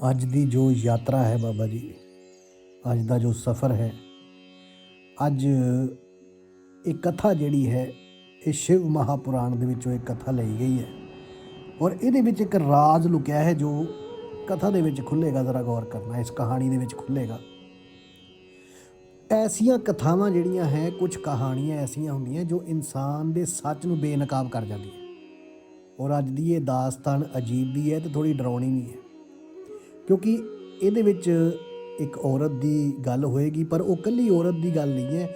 ਅੱਜ ਦੀ ਜੋ ਯਾਤਰਾ ਹੈ ਬਾਬਾ ਜੀ, ਅੱਜ ਦਾ ਜੋ ਸਫ਼ਰ ਹੈ, ਅੱਜ ਇਹ ਕਥਾ ਜਿਹੜੀ ਹੈ, ਇਹ ਸ਼ਿਵ ਮਹਾਪੁਰਾਣ ਦੇ ਵਿੱਚੋਂ ਇੱਕ ਕਥਾ ਲਈ ਗਈ ਹੈ। ਔਰ ਇਹਦੇ ਵਿੱਚ ਇੱਕ ਰਾਜ਼ ਲੁਕਿਆ ਹੈ ਜੋ ਕਥਾ ਦੇ ਵਿੱਚ ਖੁੱਲੇਗਾ ਜ਼ਰਾ ਗੌਰ ਕਰਨਾ, ਇਸ ਕਹਾਣੀ ਦੇ ਵਿੱਚ ਖੁੱਲੇਗਾ ਐਸੀਆਂ ਕਥਾਵਾਂ ਜਿਹੜੀਆਂ ਹੈ, ਕੁਝ ਕਹਾਣੀਆਂ ਐਸੀਆਂ ਹੁੰਦੀਆਂ ਜੋ ਇਨਸਾਨ ਦੇ ਸੱਚ ਨੂੰ ਬੇਨਕਾਬ ਕਰ ਜਾਂਦੀਆਂ। ਔਰ ਅੱਜ ਦੀ ਇਹ ਦਾਸਤਾਨ ਅਜੀਬ ਵੀ ਹੈ ਤੇ ਥੋੜੀ ਡਰਾਉਣੀ ਵੀ ਹੈ। ਕਿਉਂਕਿ ਇਹਦੇ ਵਿੱਚ ਇੱਕ ਔਰਤ ਦੀ ਗੱਲ ਹੋਏਗੀ, ਪਰ ਉਹ ਕੱਲੀ ਔਰਤ ਦੀ ਗੱਲ ਨਹੀਂ ਹੈ।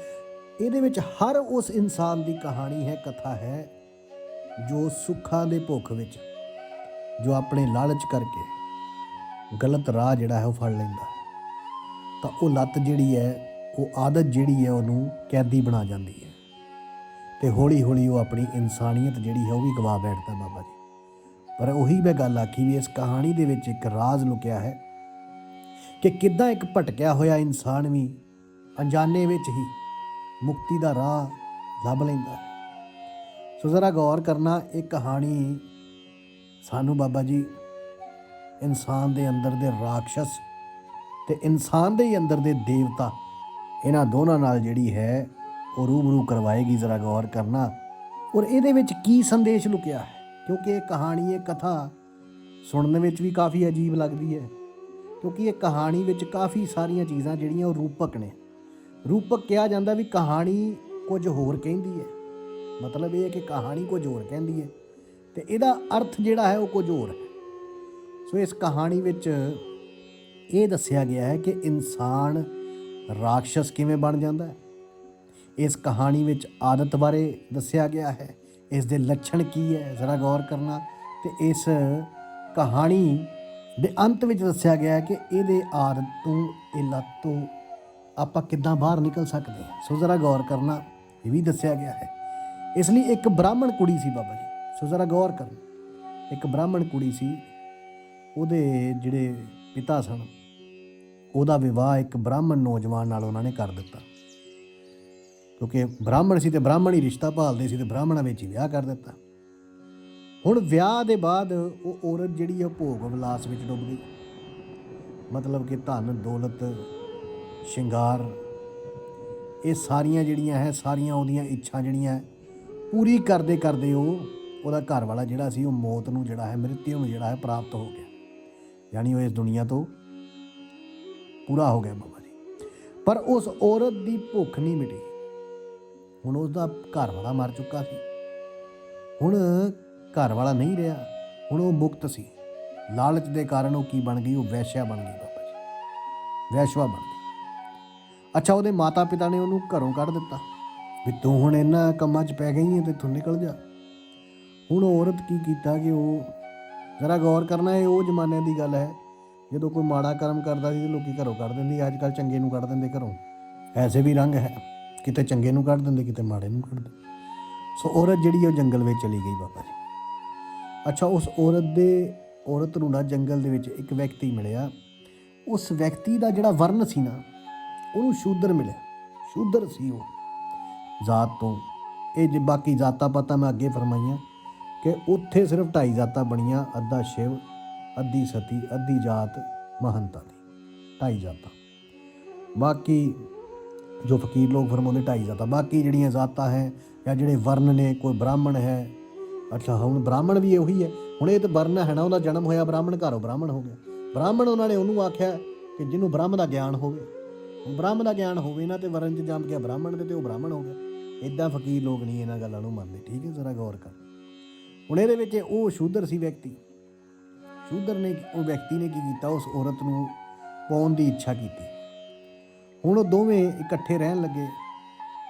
ਇਹਦੇ ਵਿੱਚ ਹਰ ਉਸ ਇਨਸਾਨ ਦੀ ਕਹਾਣੀ ਹੈ, ਕਥਾ ਹੈ, ਜੋ ਸੁੱਖਾਂ ਦੇ ਭੁੱਖ ਵਿੱਚ, ਜੋ ਆਪਣੇ ਲਾਲਚ ਕਰਕੇ ਗਲਤ ਰਾਹ ਜਿਹੜਾ ਹੈ ਉਹ ਫੜ ਲੈਂਦਾ ਹੈ। ਤਾਂ ਉਹ ਲੱਤ ਜਿਹੜੀ ਹੈ, ਉਹ ਆਦਤ ਜਿਹੜੀ ਹੈ, ਉਹਨੂੰ ਕੈਦੀ ਬਣਾ ਜਾਂਦੀ ਹੈ। ਤੇ ਹੌਲੀ ਹੌਲੀ ਉਹ ਆਪਣੀ ਇਨਸਾਨੀਅਤ ਜਿਹੜੀ ਹੈ, ਉਹ ਵੀ ਗਵਾ ਬੈਠਦਾ ਬਾਬਾ ਜੀ। ਪਰ ਉਹੀ ਮੈਂ ਗੱਲ ਆਖੀ ਵੀ ਇਸ ਕਹਾਣੀ ਦੇ ਵਿੱਚ ਇੱਕ ਰਾਜ਼ ਲੁਕਿਆ ਹੈ ਕਿ ਕਿੱਦਾਂ ਇੱਕ ਭਟਕਿਆ ਹੋਇਆ ਇਨਸਾਨ ਵੀ ਅਣਜਾਣੇ ਵਿੱਚ ਹੀ ਮੁਕਤੀ ਦਾ ਰਾਹ ਲੱਭ ਲੈਂਦਾ ਹੈ। ਸੋ ਜ਼ਰਾ ਗੌਰ ਕਰਨਾ, ਇਹ ਕਹਾਣੀ ਸਾਨੂੰ ਬਾਬਾ ਜੀ ਇਨਸਾਨ ਦੇ ਅੰਦਰ ਦੇ ਰਾਖਸ਼ ਤੇ ਇਨਸਾਨ ਦੇ ਹੀ ਅੰਦਰ ਦੇ ਦੇਵਤਾ, ਇਹਨਾਂ ਦੋਨਾਂ ਨਾਲ ਜਿਹੜੀ ਹੈ ਉਹ ਰੂਬਰੂ ਕਰਵਾਏਗੀ। ਜ਼ਰਾ ਗੌਰ ਕਰਨਾ, ਔਰ ਇਹਦੇ ਵਿੱਚ ਕੀ ਸੰਦੇਸ਼ ਲੁਕਿਆ ਹੈ? ਕਿਉਂਕਿ ਇਹ ਕਹਾਣੀ, ਇਹ ਕਥਾ ਸੁਣਨ ਵਿੱਚ ਵੀ ਕਾਫੀ ਅਜੀਬ ਲੱਗਦੀ ਹੈ। ਕਿਉਂਕਿ ਇਹ ਕਹਾਣੀ ਵਿੱਚ ਕਾਫੀ ਸਾਰੀਆਂ ਚੀਜ਼ਾਂ ਜਿਹੜੀਆਂ ਉਹ ਰੂਪਕ ਨੇ। ਰੂਪਕ ਕਿਹਾ ਜਾਂਦਾ ਵੀ ਕਹਾਣੀ ਕੁਝ ਹੋਰ ਕਹਿੰਦੀ ਹੈ। ਮਤਲਬ ਇਹ ਹੈ ਕਿ ਕਹਾਣੀ ਕੁਝ ਹੋਰ ਕਹਿੰਦੀ ਹੈ ਤੇ ਇਹਦਾ ਅਰਥ ਜਿਹੜਾ ਹੈ ਉਹ ਕੁਝ ਹੋਰ ਹੈ। ਸੋ ਇਸ ਕਹਾਣੀ ਵਿੱਚ ਇਹ ਦੱਸਿਆ ਗਿਆ ਹੈ ਕਿ ਇਨਸਾਨ ਰਾਖਸ਼ ਕਿਵੇਂ ਬਣ ਜਾਂਦਾ ਹੈ। ਇਸ ਕਹਾਣੀ ਵਿੱਚ ਆਦਤ ਬਾਰੇ ਦੱਸਿਆ ਗਿਆ ਹੈ ਇਸ ਦੇ ਲੱਛਣ ਕੀ ਹੈ? ਜ਼ਰਾ ਗੌਰ ਕਰਨਾ। ਤੇ ਇਸ ਕਹਾਣੀ ਦੇ ਅੰਤ ਵਿੱਚ ਦੱਸਿਆ ਗਿਆ ਹੈ ਕਿ ਇਹਦੇ ਆਦਤ ਤੋਂ, ਇਹ ਲੱਤ ਤੋਂ ਆਪਾਂ ਕਿੱਦਾਂ ਬਾਹਰ ਨਿਕਲ ਸਕਦੇ ਹਾਂ? ਸੋ ਜ਼ਰਾ ਗੌਰ ਕਰਨਾ, ਇਹ ਵੀ ਦੱਸਿਆ ਗਿਆ ਹੈ। ਇਸ ਲਈ ਇੱਕ ਬ੍ਰਾਹਮਣ ਕੁੜੀ ਸੀ ਬਾਬਾ ਜੀ। ਸੋ ਜ਼ਰਾ ਗੌਰ ਕਰਨਾ, ਇੱਕ ਬ੍ਰਾਹਮਣ ਕੁੜੀ ਸੀ, ਉਹਦੇ ਜਿਹੜੇ ਪਿਤਾ ਸਨ, ਉਹਦਾ ਵਿਵਾਹ ਇੱਕ ਬ੍ਰਾਹਮਣ ਨੌਜਵਾਨ ਨਾਲ ਉਹਨਾਂ ਨੇ ਕਰ ਦਿੱਤਾ। ਕਿਉਂਕਿ ਬ੍ਰਾਹਮਣ ਸੀ ਤੇ ਬ੍ਰਾਹਮਣ ਹੀ ਰਿਸ਼ਤਾ ਭਾਲਦੇ ਸੀ ਤੇ ਬ੍ਰਾਹਮਣਾਂ ਵਿੱਚ ਹੀ ਵਿਆਹ ਕਰ ਦਿੱਤਾ। ਹੁਣ ਵਿਆਹ ਦੇ ਬਾਅਦ ਉਹ ਔਰਤ ਜਿਹੜੀ ਹੈ ਭੋਗ ਵਿਲਾਸ ਵਿੱਚ ਡੁੱਬ ਗਈ। ਮਤਲਬ ਕਿ ਧਨ, ਦੌਲਤ, ਸ਼ਿੰਗਾਰ, ਇਹ ਸਾਰੀਆਂ ਜਿਹੜੀਆਂ ਹੈ, ਸਾਰੀਆਂ ਉਹਦੀਆਂ ਇੱਛਾ ਜਿਹੜੀਆਂ ਪੂਰੀ ਕਰਦੇ ਕਰਦੇ ਉਹ ਉਹਦਾ ਘਰ ਵਾਲਾ ਜਿਹੜਾ ਸੀ, ਉਹ ਮੌਤ ਨੂੰ ਜਿਹੜਾ ਹੈ ਮ੍ਰਿਤਿੂ ਨੂੰ ਜਿਹੜਾ ਹੈ ਪ੍ਰਾਪਤ ਹੋ ਗਿਆ। ਯਾਨੀ ਉਹ ਇਸ ਦੁਨੀਆ ਤੋਂ ਪੂਰਾ ਹੋ ਗਿਆ ਬਾਬਾ ਜੀ। ਪਰ ਉਸ ਔਰਤ ਦੀ ਭੁੱਖ ਨਹੀਂ ਮਿਟੀ। ਹੁਣ ਉਸ ਘਰ ਵਾਲਾ ਮਰ ਚੁੱਕਾ ਸੀ। ਹੁਣ ਘਰ ਵਾਲਾ ਨਹੀਂ ਰਿਹਾ, ਹੁਣ ਉਹ ਮੁਕਤ ਸੀ। ਲਾਲਚ ਦੇ ਕਾਰਨ ਉਹ ਕੀ ਬਣ ਗਈ? ਉਹ ਵੈਸ਼ਿਆ ਬਣ ਗਈ ਬਾਬਾ ਜੀ। ਵੈਸ਼ਵਾ ਬਣ ਗਈ। ਅੱਛਾ, ਉਹਦੇ ਮਾਤਾ ਪਿਤਾ ਨੇ ਉਹਨੂੰ ਘਰੋਂ ਕੱਢ ਦਿੱਤਾ। ਵੀ ਤੂੰ ਹੁਣ ਇਹਨਾਂ ਕੰਮਾਂ 'ਚ ਪੈ ਗਈ ਹੈ ਤੇ ਤੂੰ ਨਿਕਲ ਜਾ। ਹੁਣ ਔਰਤ ਕੀ ਕੀਤਾ ਕਿ ਉਹ, ਜ਼ਰਾ ਗੌਰ ਕਰਨਾ, ਇਹ ਉਹ ਜ਼ਮਾਨੇ ਦੀ ਗੱਲ ਹੈ। ਜਦੋਂ ਕੋਈ ਮਾੜਾ ਕਰਮ ਕਰਦਾ ਸੀ ਤੇ ਲੋਕੀ ਘਰੋਂ ਕੱਢ ਦਿੰਦੇ ਅੱਜ ਕੱਲ ਚੰਗੇ ਨੂੰ ਕੱਢ ਦਿੰਦੇ ਘਰੋਂ। ਐਸੇ ਵੀ ਰੰਗ ਹੈ। ਕਿਤੇ ਚੰਗੇ ਨੂੰ ਕੱਢ ਦਿੰਦੇ, ਕਿਤੇ ਮਾੜੇ ਨੂੰ ਕੱਢ ਦਿੰਦੇ। ਸੋ ਔਰਤ ਜਿਹੜੀ ਉਹ ਜੰਗਲ ਵਿੱਚ ਚਲੀ ਗਈ ਬਾਬਾ ਜੀ। ਅੱਛਾ, ਉਸ ਔਰਤ ਦੇ, ਔਰਤ ਨੂੰ ਨਾ ਜੰਗਲ ਦੇ ਵਿੱਚ ਇੱਕ ਵਿਅਕਤੀ ਮਿਲਿਆ। ਉਸ ਵਿਅਕਤੀ ਦਾ ਜਿਹੜਾ ਵਰਨ ਸੀ ਨਾ, ਉਹਨੂੰ ਸ਼ੂਦਰ ਮਿਲਿਆ। ਸ਼ੂਦਰ ਸੀ ਉਹ। ਜ਼ਾਤ ਤੋਂ। ਇਹ ਜੇ ਬਾਕੀ ਜ਼ਾਤਾਂ ਪਤਾ ਮੈਂ ਅੱਗੇ ਫਰਮਾਈਆਂ ਕਿ ਉੱਥੇ ਸਿਰਫ ਢਾਈ ਜ਼ਾਤਾਂ ਬਣੀਆਂ, ਅੱਧਾ ਸ਼ਿਵ, ਅੱਧੀ ਸਤੀ, ਅੱਧੀ ਜਾਤ, ਮਹੰਤਾਂ ਦੀ। ਢਾਈ ਜਾਤਾਂ। ਬਾਕੀ ਜੋ ਫਕੀਰ ਲੋਕ ਫਰਮਾਉਂਦੇ ਢਾਈ ਜਾਤਾਂ, ਬਾਕੀ ਜਿਹੜੀਆਂ ਜ਼ਾਤਾਂ ਹੈ ਜਾਂ ਜਿਹੜੇ ਵਰਨ ਨੇ, ਕੋਈ ਬ੍ਰਾਹਮਣ ਹੈ। ਅੱਛਾ, ਹੁਣ ਬ੍ਰਾਹਮਣ ਵੀ ਉਹੀ ਹੈ ਹੁਣ ਇਹ ਤਾਂ ਵਰਨ ਹੈ ਨਾ, ਉਹਦਾ ਜਨਮ ਹੋਇਆ, ਬ੍ਰਾਹਮਣ ਘਰੋਂ ਬ੍ਰਾਹਮਣ ਹੋ ਗਿਆ। ਬ੍ਰਾਹਮਣ ਉਹਨਾਂ ਨੇ ਉਹਨੂੰ ਆਖਿਆ ਕਿ ਜਿਹਨੂੰ ਬ੍ਰਹਮ ਦਾ ਗਿਆਨ ਹੋਵੇ। ਹੁਣ ਬ੍ਰਹਮ ਦਾ ਗਿਆਨ ਹੋਵੇ ਨਾ ਤੇ ਵਰਨ ਚ ਜੰਮ ਗਿਆ ਬ੍ਰਾਹਮਣ ਦੇ ਤੇ ਉਹ ਬ੍ਰਾਹਮਣ ਹੋ ਗਿਆ। ਇਦਾਂ ਫਕੀਰ ਲੋਕ ਨਹੀਂ ਇਹਨਾਂ ਗੱਲਾਂ ਨੂੰ ਮੰਨਦੇ। ਠੀਕ ਹੈ, ਜ਼ਰਾ ਗੌਰ ਕਰ। ਹੁਣ ਇਹਦੇ ਵਿੱਚ ਉਹ ਸ਼ੂਦਰ ਸੀ ਵਿਅਕਤੀ। ਸ਼ੂਦਰ ਨੇ ਉਹ ਵਿਅਕਤੀ ਨੇ ਕੀ ਕੀਤਾ? ਉਸ ਔਰਤ ਨੂੰ ਪਾਉਣ ਦੀ ਇੱਛਾ ਕੀਤੀ। ਹੁਣ ਉਹ ਦੋਵੇਂ ਇਕੱਠੇ ਰਹਿਣ ਲੱਗੇ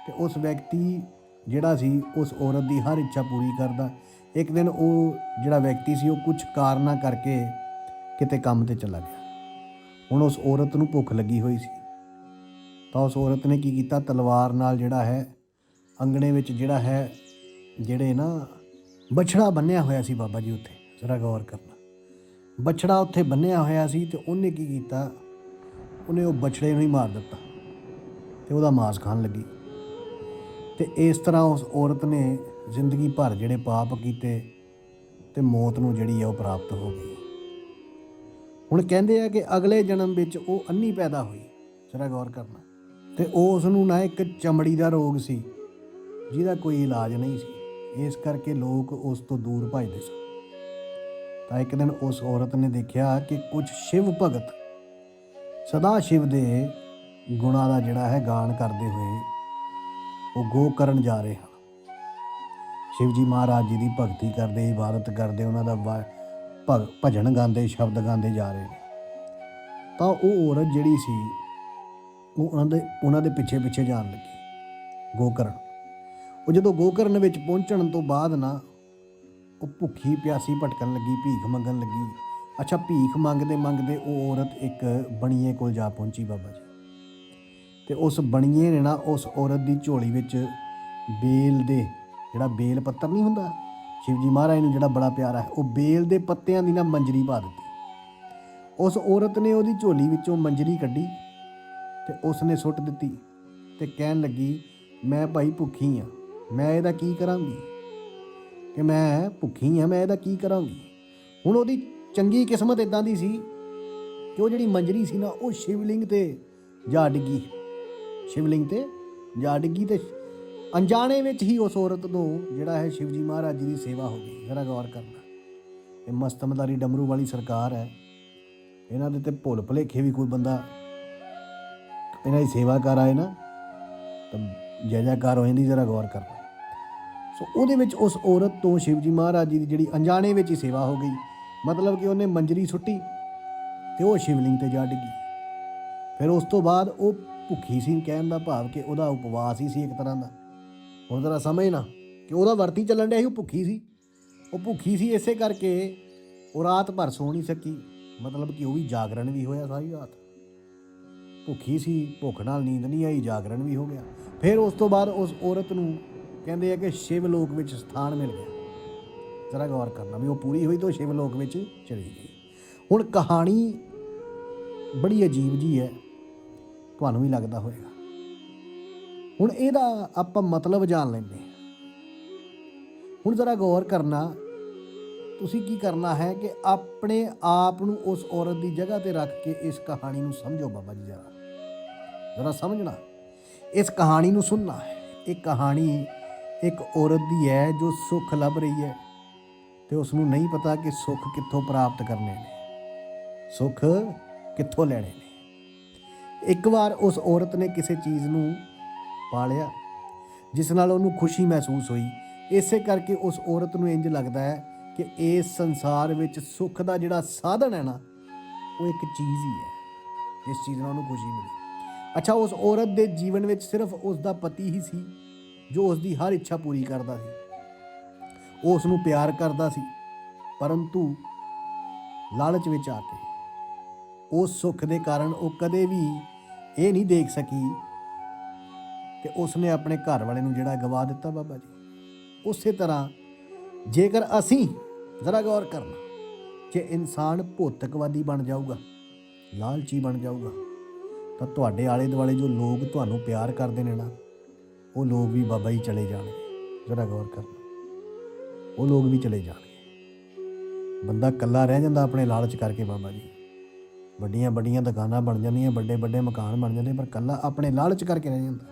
ਤੇ ਉਸ ਵਿਅਕਤੀ ਜਿਹੜਾ ਸੀ, ਉਸ ਔਰਤ ਦੀ ਹਰ ਇੱਛਾ ਪੂਰੀ ਕਰਦਾ। ਇੱਕ ਦਿਨ ਉਹ ਜਿਹੜਾ ਵਿਅਕਤੀ ਸੀ, ਉਹ ਕੁਝ ਕਾਰਨਾ ਕਰਕੇ ਕਿਤੇ ਕੰਮ ਤੇ ਚਲਾ ਗਿਆ। ਹੁਣ ਉਸ ਔਰਤ ਨੂੰ ਭੁੱਖ ਲੱਗੀ ਹੋਈ ਸੀ। ਤਾਂ ਉਸ ਔਰਤ ਨੇ ਕੀ ਕੀਤਾ? ਤਲਵਾਰ ਨਾਲ ਜਿਹੜਾ ਹੈ, ਅੰਗਣੇ ਵਿੱਚ ਜਿਹੜਾ ਹੈ, ਜਿਹੜੇ ਨਾ ਬਛੜਾ ਬੰਨਿਆ ਹੋਇਆ ਸੀ ਬਾਬਾ ਜੀ ਉੱਥੇ, ਜ਼ਰਾ ਗੌਰ ਕਰਨਾ। ਬਛੜਾ ਉੱਥੇ ਬੰਨਿਆ ਹੋਇਆ ਸੀ ਤੇ ਉਹਨੇ ਕੀ ਕੀਤਾ? ਉਹਨੇ ਉਹ ਬਛੜੇ ਨੂੰ ਹੀ ਮਾਰ ਦਿੱਤਾ। ਤੇ ਉਹਦਾ ਮਾਸ ਖਾਣ ਲੱਗੀ। ਤੇ ਇਸ ਤਰ੍ਹਾਂ ਉਸ ਔਰਤ ਨੇ ਜ਼ਿੰਦਗੀ ਭਰ ਜਿਹੜੇ ਪਾਪ ਕੀਤੇ ਤੇ ਮੌਤ ਨੂੰ ਜਿਹੜੀ ਆ ਉਹ ਪ੍ਰਾਪਤ ਹੋ ਗਈ। ਹੁਣ ਕਹਿੰਦੇ ਆ ਕਿ ਅਗਲੇ ਜਨਮ ਵਿੱਚ ਉਹ ਅੰਨੀ ਪੈਦਾ ਹੋਈ। ਜਰਾ ਗੌਰ ਕਰਨਾ। ਤੇ ਉਸ ਨੂੰ ਨਾ ਇੱਕ ਚਮੜੀ ਦਾ ਰੋਗ ਸੀ, ਜਿਹਦਾ ਕੋਈ ਇਲਾਜ ਨਹੀਂ ਸੀ। ਇਸ ਕਰਕੇ ਲੋਕ ਉਸ ਤੋਂ ਦੂਰ ਭੱਜਦੇ ਸਨ। ਤਾਂ ਇੱਕ ਦਿਨ ਉਸ ਔਰਤ ਨੇ ਦੇਖਿਆ ਕਿ ਕੁਝ ਸ਼ਿਵ ਭਗਤ ਸਦਾ ਸ਼ਿਵ ਦੇ ਗੁਣਾਂ ਦਾ ਜਿਹੜਾ ਹੈ ਗਾਣ ਕਰਦੇ ਹੋਏ ਉਹ ਗੋ ਕਰਨ ਜਾ ਰਹੇ ਹਨ। ਸ਼ਿਵ ਜੀ ਮਹਾਰਾਜ ਜੀ ਦੀ ਭਗਤੀ ਕਰਦੇ, ਇਬਾਦਤ ਕਰਦੇ, ਉਹਨਾਂ ਦਾ ਵਾ- ਭਗ- ਭਜਨ ਗਾਉਂਦੇ, ਸ਼ਬਦ ਗਾਉਂਦੇ ਜਾ ਰਹੇ ਨੇ। ਤਾਂ ਉਹ ਔਰਤ ਜਿਹੜੀ ਸੀ, ਉਹ ਉਹਨਾਂ ਦੇ ਉਹਨਾਂ ਦੇ ਪਿੱਛੇ ਪਿੱਛੇ ਜਾਣ ਲੱਗੀ ਗੋਕਰਨ ਉਹ ਜਦੋਂ ਗੋਕਰਨ ਵਿੱਚ ਪਹੁੰਚਣ ਤੋਂ ਬਾਅਦ ਨਾ, ਉਹ ਭੁੱਖੀ ਪਿਆਸੀ ਭਟਕਣ ਲੱਗੀ, ਭੀਖ ਮੰਗਣ ਲੱਗੀ। ਅੱਛਾ, ਭੀਖ ਮੰਗਦੇ ਮੰਗਦੇ ਉਹ ਔਰਤ ਇੱਕ ਬਣੀਏ ਕੋਲ ਜਾ ਪਹੁੰਚੀ ਬਾਬਾ ਜੀ। ਤੇ ਉਸ ਬਣੀਏ ਨੇ ਨਾ ਉਸ ਔਰਤ ਦੀ ਝੋਲੀ ਵਿੱਚ ਬੇਲ ਦੇ ਜਿਹੜਾ ਬੇਲ ਪੱਤਰ ਨਹੀਂ ਹੁੰਦਾ ਸ਼ਿਵ ਜੀ ਮਹਾਰਾਜ ਨੂੰ ਜਿਹੜਾ ਬੜਾ ਪਿਆਰਾ ਹੈ, ਉਹ ਬੇਲ ਦੇ ਪੱਤਿਆਂ ਦੀ ਨਾ ਮੰਜਰੀ ਪਾ ਦਿੱਤੀ। ਉਸ ਔਰਤ ਨੇ ਉਹਦੀ ਝੋਲੀ ਵਿੱਚੋਂ ਮੰਜਰੀ ਕੱਢੀ ਤੇ ਉਸ ਨੇ ਸੁੱਟ ਦਿੱਤੀ ਤੇ ਕਹਿਣ ਲੱਗੀ, ਮੈਂ ਭਾਈ ਭੁੱਖੀ ਆ ਮੈਂ ਇਹਦਾ ਕੀ ਕਰਾਂਗੀ? ਕਿ ਮੈਂ ਭੁੱਖੀ ਆ ਮੈਂ ਇਹਦਾ ਕੀ ਕਰਾਂਗੀ? ਹੁਣ ਉਹਦੀ ਚੰਗੀ ਕਿਸਮਤ ਇਦਾਂ ਦੀ ਸੀ ਕਿ ਉਹ ਜਿਹੜੀ ਮੰਜਰੀ ਸੀ ਨਾ, ਉਹ ਸ਼ਿਵਲਿੰਗ ਤੇ ਜਾ ਡਿੱਗੀ। ਸ਼ਿਵਲਿੰਗ ਤੇ ਜਾ ਡਿੱਗੀ ਤੇ ਅਣਜਾਣੇ ਵਿੱਚ ਹੀ ਉਸ ਔਰਤ ਤੋਂ ਜਿਹੜਾ ਹੈ ਸ਼ਿਵਜੀ ਮਹਾਰਾਜ ਜੀ ਦੀ ਸੇਵਾ ਹੋ ਗਈ, ਜ਼ਰਾ ਗੌਰ ਕਰਨਾ। ਇਹ ਮਸਤਮਦਾਰੀ ਡਮਰੂ ਵਾਲੀ ਸਰਕਾਰ ਹੈ। ਇਹਨਾਂ ਦੇ ਤੇ ਭੁੱਲ ਭੁਲੇਖੇ ਵੀ ਕੋਈ ਬੰਦਾ ਇਹਨਾਂ ਦੀ ਸੇਵਾ ਕਰ ਆਏ ਨਾ, ਤਾਂ ਜੈ ਜੈਕਾਰ ਹੋ ਜਾਂਦੀ, ਜ਼ਰਾ ਗੌਰ ਕਰਨਾ। ਸੋ ਉਹਦੇ ਵਿੱਚ ਉਸ ਔਰਤ ਤੋਂ ਸ਼ਿਵਜੀ ਮਹਾਰਾਜ ਜੀ ਦੀ ਜਿਹੜੀ ਅਣਜਾਣੇ ਵਿੱਚ ਹੀ ਸੇਵਾ ਹੋ ਗਈ, ਮਤਲਬ ਕਿ ਉਹਨੇ ਮੰਜਰੀ ਸੁੱਟੀ ਤੇ ਉਹ ਸ਼ਿਵਲਿੰਗ ਤੇ ਜਾ ਡਿੱਗੀ ਫਿਰ ਉਸ ਤੋਂ ਬਾਅਦ ਉਹ ਭੁੱਖੀ ਸੀ ਕਹਿਣ ਦਾ ਭਾਵ ਕਿ ਉਹਦਾ ਉਪਵਾਸ ਹੀ ਸੀ ਇੱਕ ਤਰ੍ਹਾਂ ਦਾ। ਹੁਣ ਜ਼ਰਾ ਸਮਝ ਨਾ ਕਿ ਉਹਦਾ ਵਰਤੀ ਚੱਲਣ ਡਿਆ ਸੀ, ਉਹ ਭੁੱਖੀ ਸੀ। ਉਹ ਭੁੱਖੀ ਸੀ ਇਸੇ ਕਰਕੇ ਉਹ ਰਾਤ ਭਰ ਸੌ ਨਹੀਂ ਸਕੀ। ਮਤਲਬ ਕਿ ਉਹ ਵੀ ਜਾਗਰਣ ਵੀ ਹੋਇਆ ਸਾਰੀ ਰਾਤ। ਭੁੱਖੀ ਸੀ, ਭੁੱਖ ਨਾਲ ਨੀਂਦ ਨਹੀਂ ਆਈ, ਜਾਗਰਣ ਵੀ ਹੋ ਗਿਆ। ਫਿਰ ਉਸ ਤੋਂ ਬਾਅਦ ਉਸ ਔਰਤ ਨੂੰ ਕਹਿੰਦੇ ਆ ਕਿ ਸ਼ਿਵ ਲੋਕ ਵਿੱਚ ਸਥਾਨ ਮਿਲ ਗਿਆ। ਜ਼ਰਾ ਗੌਰ ਕਰਨਾ ਵੀ ਉਹ ਪੂਰੀ ਹੋਈ ਤਾਂ ਉਹ ਸ਼ਿਵ ਲੋਕ ਵਿੱਚ ਚਲੀ ਗਈ। ਹੁਣ ਕਹਾਣੀ ਬੜੀ ਅਜੀਬ ਜੀ ਹੈ। ਤੁਹਾਨੂੰ ਵੀ ਲੱਗਦਾ ਹੋਵੇਗਾ ਹੁਣ ਇਹਦਾ ਆਪਾਂ ਮਤਲਬ ਜਾਣ ਲੈਂਦੇ ਹਾਂ। ਹੁਣ ਜ਼ਰਾ ਗੌਰ ਕਰਨਾ, ਤੁਸੀਂ ਕੀ ਕਰਨਾ ਹੈ ਕਿ ਆਪਣੇ ਆਪ ਨੂੰ ਉਸ ਔਰਤ ਦੀ ਜਗ੍ਹਾ ਤੇ ਰੱਖ ਕੇ ਇਸ ਕਹਾਣੀ ਨੂੰ ਸਮਝੋ ਬਾਬਾ ਜੀ ਜਰਾ। ਜ਼ਰਾ ਸਮਝਣਾ। ਇਸ ਕਹਾਣੀ ਨੂੰ ਸੁਣਨਾ ਹੈ। ਇਹ ਕਹਾਣੀ ਇੱਕ ਔਰਤ ਦੀ ਹੈ ਜੋ ਸੁੱਖ ਲੱਭ ਰਹੀ ਹੈ ਤੇ ਉਸ ਨੂੰ ਨਹੀਂ ਪਤਾ ਕਿ ਸੁੱਖ ਕਿੱਥੋਂ ਪ੍ਰਾਪਤ ਕਰਨੇ ਨੇ। ਸੁੱਖ ਕਿੱਥੋਂ ਲੈਣੇ ਨੇ। ਇੱਕ ਵਾਰ ਉਸ ਔਰਤ ਨੇ ਕਿਸੇ ਚੀਜ਼ ਨੂੰ ਪਾਲਿਆ, ਜਿਸ ਨਾਲ ਉਹਨੂੰ ਖੁਸ਼ੀ ਮਹਿਸੂਸ ਹੋਈ। ਇਸੇ ਕਰਕੇ ਉਸ ਔਰਤ ਨੂੰ ਇੰਜ ਲੱਗਦਾ ਹੈ ਕਿ ਇਸ ਸੰਸਾਰ ਵਿੱਚ ਸੁੱਖ ਦਾ ਜਿਹੜਾ ਸਾਧਨ ਹੈ ਨਾ, ਉਹ ਇੱਕ ਚੀਜ਼ ਹੀ ਹੈ। ਜਿਸ ਚੀਜ਼ ਨਾਲ ਉਹਨੂੰ ਖੁਸ਼ੀ ਮਿਲੀ। ਅੱਛਾ, ਉਸ ਔਰਤ ਦੇ ਜੀਵਨ ਵਿੱਚ ਸਿਰਫ ਉਸ ਦਾ ਪਤੀ ਹੀ ਸੀ, ਜੋ ਉਸ ਦੀ ਹਰ ਇੱਛਾ ਪੂਰੀ ਕਰਦਾ ਸੀ। ਉਹ ਉਸ ਨੂੰ ਪਿਆਰ ਕਰਦਾ ਸੀ, ਪਰੰਤੂ ਲਾਲਚ ਵਿੱਚ ਆ ਕੇ। ਉਸ ਸੁੱਖ ਦੇ ਕਾਰਨ ਉਹ ਕਦੇ ਵੀ ਇਹ ਨਹੀਂ ਦੇਖ ਸਕੀ ਕਿ ਉਸ ਨੇ ਆਪਣੇ ਘਰ ਵਾਲੇ ਨੂੰ ਜਿਹੜਾ ਗਵਾ ਦਿੱਤਾ ਬਾਬਾ ਜੀ। ਉਸੇ ਤਰ੍ਹਾਂ ਜੇਕਰ ਅਸੀਂ ਜ਼ਰਾ ਗੌਰ ਕਰਨਾ, ਜੇ ਇਨਸਾਨ ਭੌਤਿਕਵਾਦੀ ਬਣ ਜਾਊਗਾ, ਲਾਲਚੀ ਬਣ ਜਾਊਗਾ, ਤਾਂ ਤੁਹਾਡੇ ਆਲੇ ਦੁਆਲੇ ਜੋ ਲੋਕ ਤੁਹਾਨੂੰ ਪਿਆਰ ਕਰਦੇ ਨੇ ਨਾ, ਉਹ ਲੋਕ ਵੀ ਬਾਬਾ ਜੀ ਚਲੇ ਜਾਣਗੇ। ਜ਼ਰਾ ਗੌਰ ਕਰਨਾ, ਉਹ ਲੋਕ ਵੀ ਚਲੇ ਜਾਣਗੇ। ਬੰਦਾ ਇਕੱਲਾ ਰਹਿ ਜਾਂਦਾ ਆਪਣੇ ਲਾਲਚ ਕਰਕੇ ਬਾਬਾ ਜੀ। ਵੱਡੀਆਂ ਵੱਡੀਆਂ ਦੁਕਾਨਾਂ ਬਣ ਜਾਂਦੀਆਂ, ਵੱਡੇ ਵੱਡੇ ਮਕਾਨ ਬਣ ਜਾਂਦੇ, ਪਰ ਇਕੱਲਾ ਆਪਣੇ ਲਾਲਚ ਕਰਕੇ ਰਹਿ ਜਾਂਦਾ।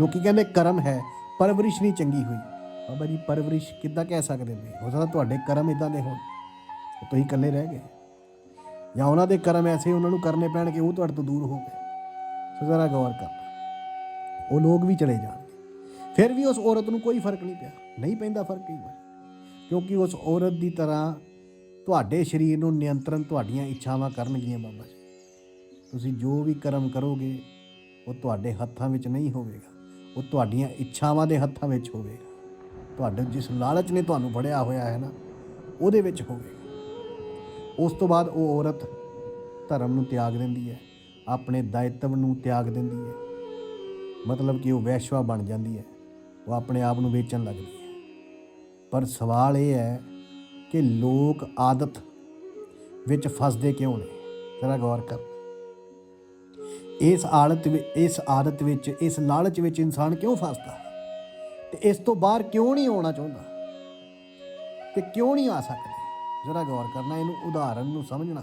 ਲੋਕੀ ਕਹਿੰਦੇ ਕਰਮ ਹੈ, ਪਰਵਰਿਸ਼ ਨਹੀਂ ਚੰਗੀ ਹੋਈ। ਬਾਬਾ ਜੀ, ਪਰਵਰਿਸ਼ ਕਿੱਦਾਂ ਕਹਿ ਸਕਦੇ ਨੇ? ਹੋ ਸਕਦਾ ਤੁਹਾਡੇ ਕਰਮ ਇਦਾਂ ਦੇ ਹੋਣ। ਕਿ ਤੁਸੀਂ ਇਕੱਲੇ ਰਹਿ ਗਏ। ਜਾਂ ਉਹਨਾਂ ਦੇ ਕਰਮ ਐਸੇ ਉਹਨਾਂ ਨੂੰ ਕਰਨੇ ਪੈਣਗੇ, ਉਹ ਤੁਹਾਡੇ ਤੋਂ ਦੂਰ ਹੋ ਗਏ। ਸੋ ਜ਼ਰਾ ਗੌਰ ਕਰਨਾ। ਉਹ ਲੋਕ ਵੀ ਚਲੇ ਜਾਣਗੇ ਫਿਰ ਵੀ ਉਸ ਔਰਤ ਨੂੰ ਕੋਈ ਫ਼ਰਕ ਨਹੀਂ ਪਿਆ। ਨਹੀਂ ਪੈਂਦਾ ਫ਼ਰਕ ਕਈ ਵਾਰ। ਕਿਉਂਕਿ ਉਸ ਔਰਤ ਦੀ ਤਰ੍ਹਾਂ ਤੁਹਾਡੇ ਸਰੀਰ ਨੂੰ ਨਿਯੰਤਰਣ ਤੁਹਾਡੀਆਂ ਇੱਛਾਵਾਂ ਕਰਨਗੀਆਂ ਬਾਬਾ ਜੀ। ਤੁਸੀਂ ਜੋ ਵੀ ਕਰਮ ਕਰੋਗੇ, ਉਹ ਤੁਹਾਡੇ ਹੱਥਾਂ ਵਿੱਚ ਨਹੀਂ ਹੋਵੇਗਾ। ਉਹ ਤੁਹਾਡੀਆਂ ਇੱਛਾਵਾਂ ਦੇ ਹੱਥਾਂ ਵਿੱਚ ਹੋਵੇਗਾ। ਤੁਹਾਡੇ ਜਿਸ ਲਾਲਚ ਨੇ ਤੁਹਾਨੂੰ ਫੜਿਆ ਹੋਇਆ ਹੈ ਨਾ, ਉਹਦੇ ਵਿੱਚ ਹੋਵੇਗਾ। ਉਸ ਤੋਂ ਬਾਅਦ ਉਹ ਔਰਤ ਧਰਮ ਨੂੰ ਤਿਆਗ ਦਿੰਦੀ ਹੈ, ਆਪਣੇ ਦਾਇਤਵ ਨੂੰ ਤਿਆਗ ਦਿੰਦੀ ਹੈ। ਮਤਲਬ ਕਿ ਉਹ ਵੈਸ਼ਵਾ ਬਣ ਜਾਂਦੀ ਹੈ, ਉਹ ਆਪਣੇ ਆਪ ਨੂੰ ਵੇਚਣ ਲੱਗਦੀ ਹੈ। ਪਰ ਸਵਾਲ ਇਹ ਹੈ ਕਿ ਲੋਕ ਆਦਤ ਵਿੱਚ ਫਸਦੇ ਕਿਉਂ ਨੇ? ਜ਼ਰਾ ਗੌਰ ਕਰ। ਇਸ ਆਦਤ ਵਿੱਚ ਇਸ ਆਦਤ ਵਿੱਚ, ਇਸ ਲਾਲਚ ਵਿੱਚ ਇਨਸਾਨ ਕਿਉਂ ਫਸਦਾ? ਹੈ ਤੇ ਇਸ ਤੋਂ ਬਾਹਰ ਕਿਉਂ ਨਹੀਂ ਆਉਣਾ ਚਾਹੁੰਦਾ? ਤੇ ਕਿਉਂ ਨਹੀਂ ਆ ਸਕਦਾ? ਜ਼ਰਾ ਗੌਰ ਕਰਨਾ, ਇਹਨੂੰ ਉਦਾਹਰਨ ਨੂੰ ਸਮਝਣਾ।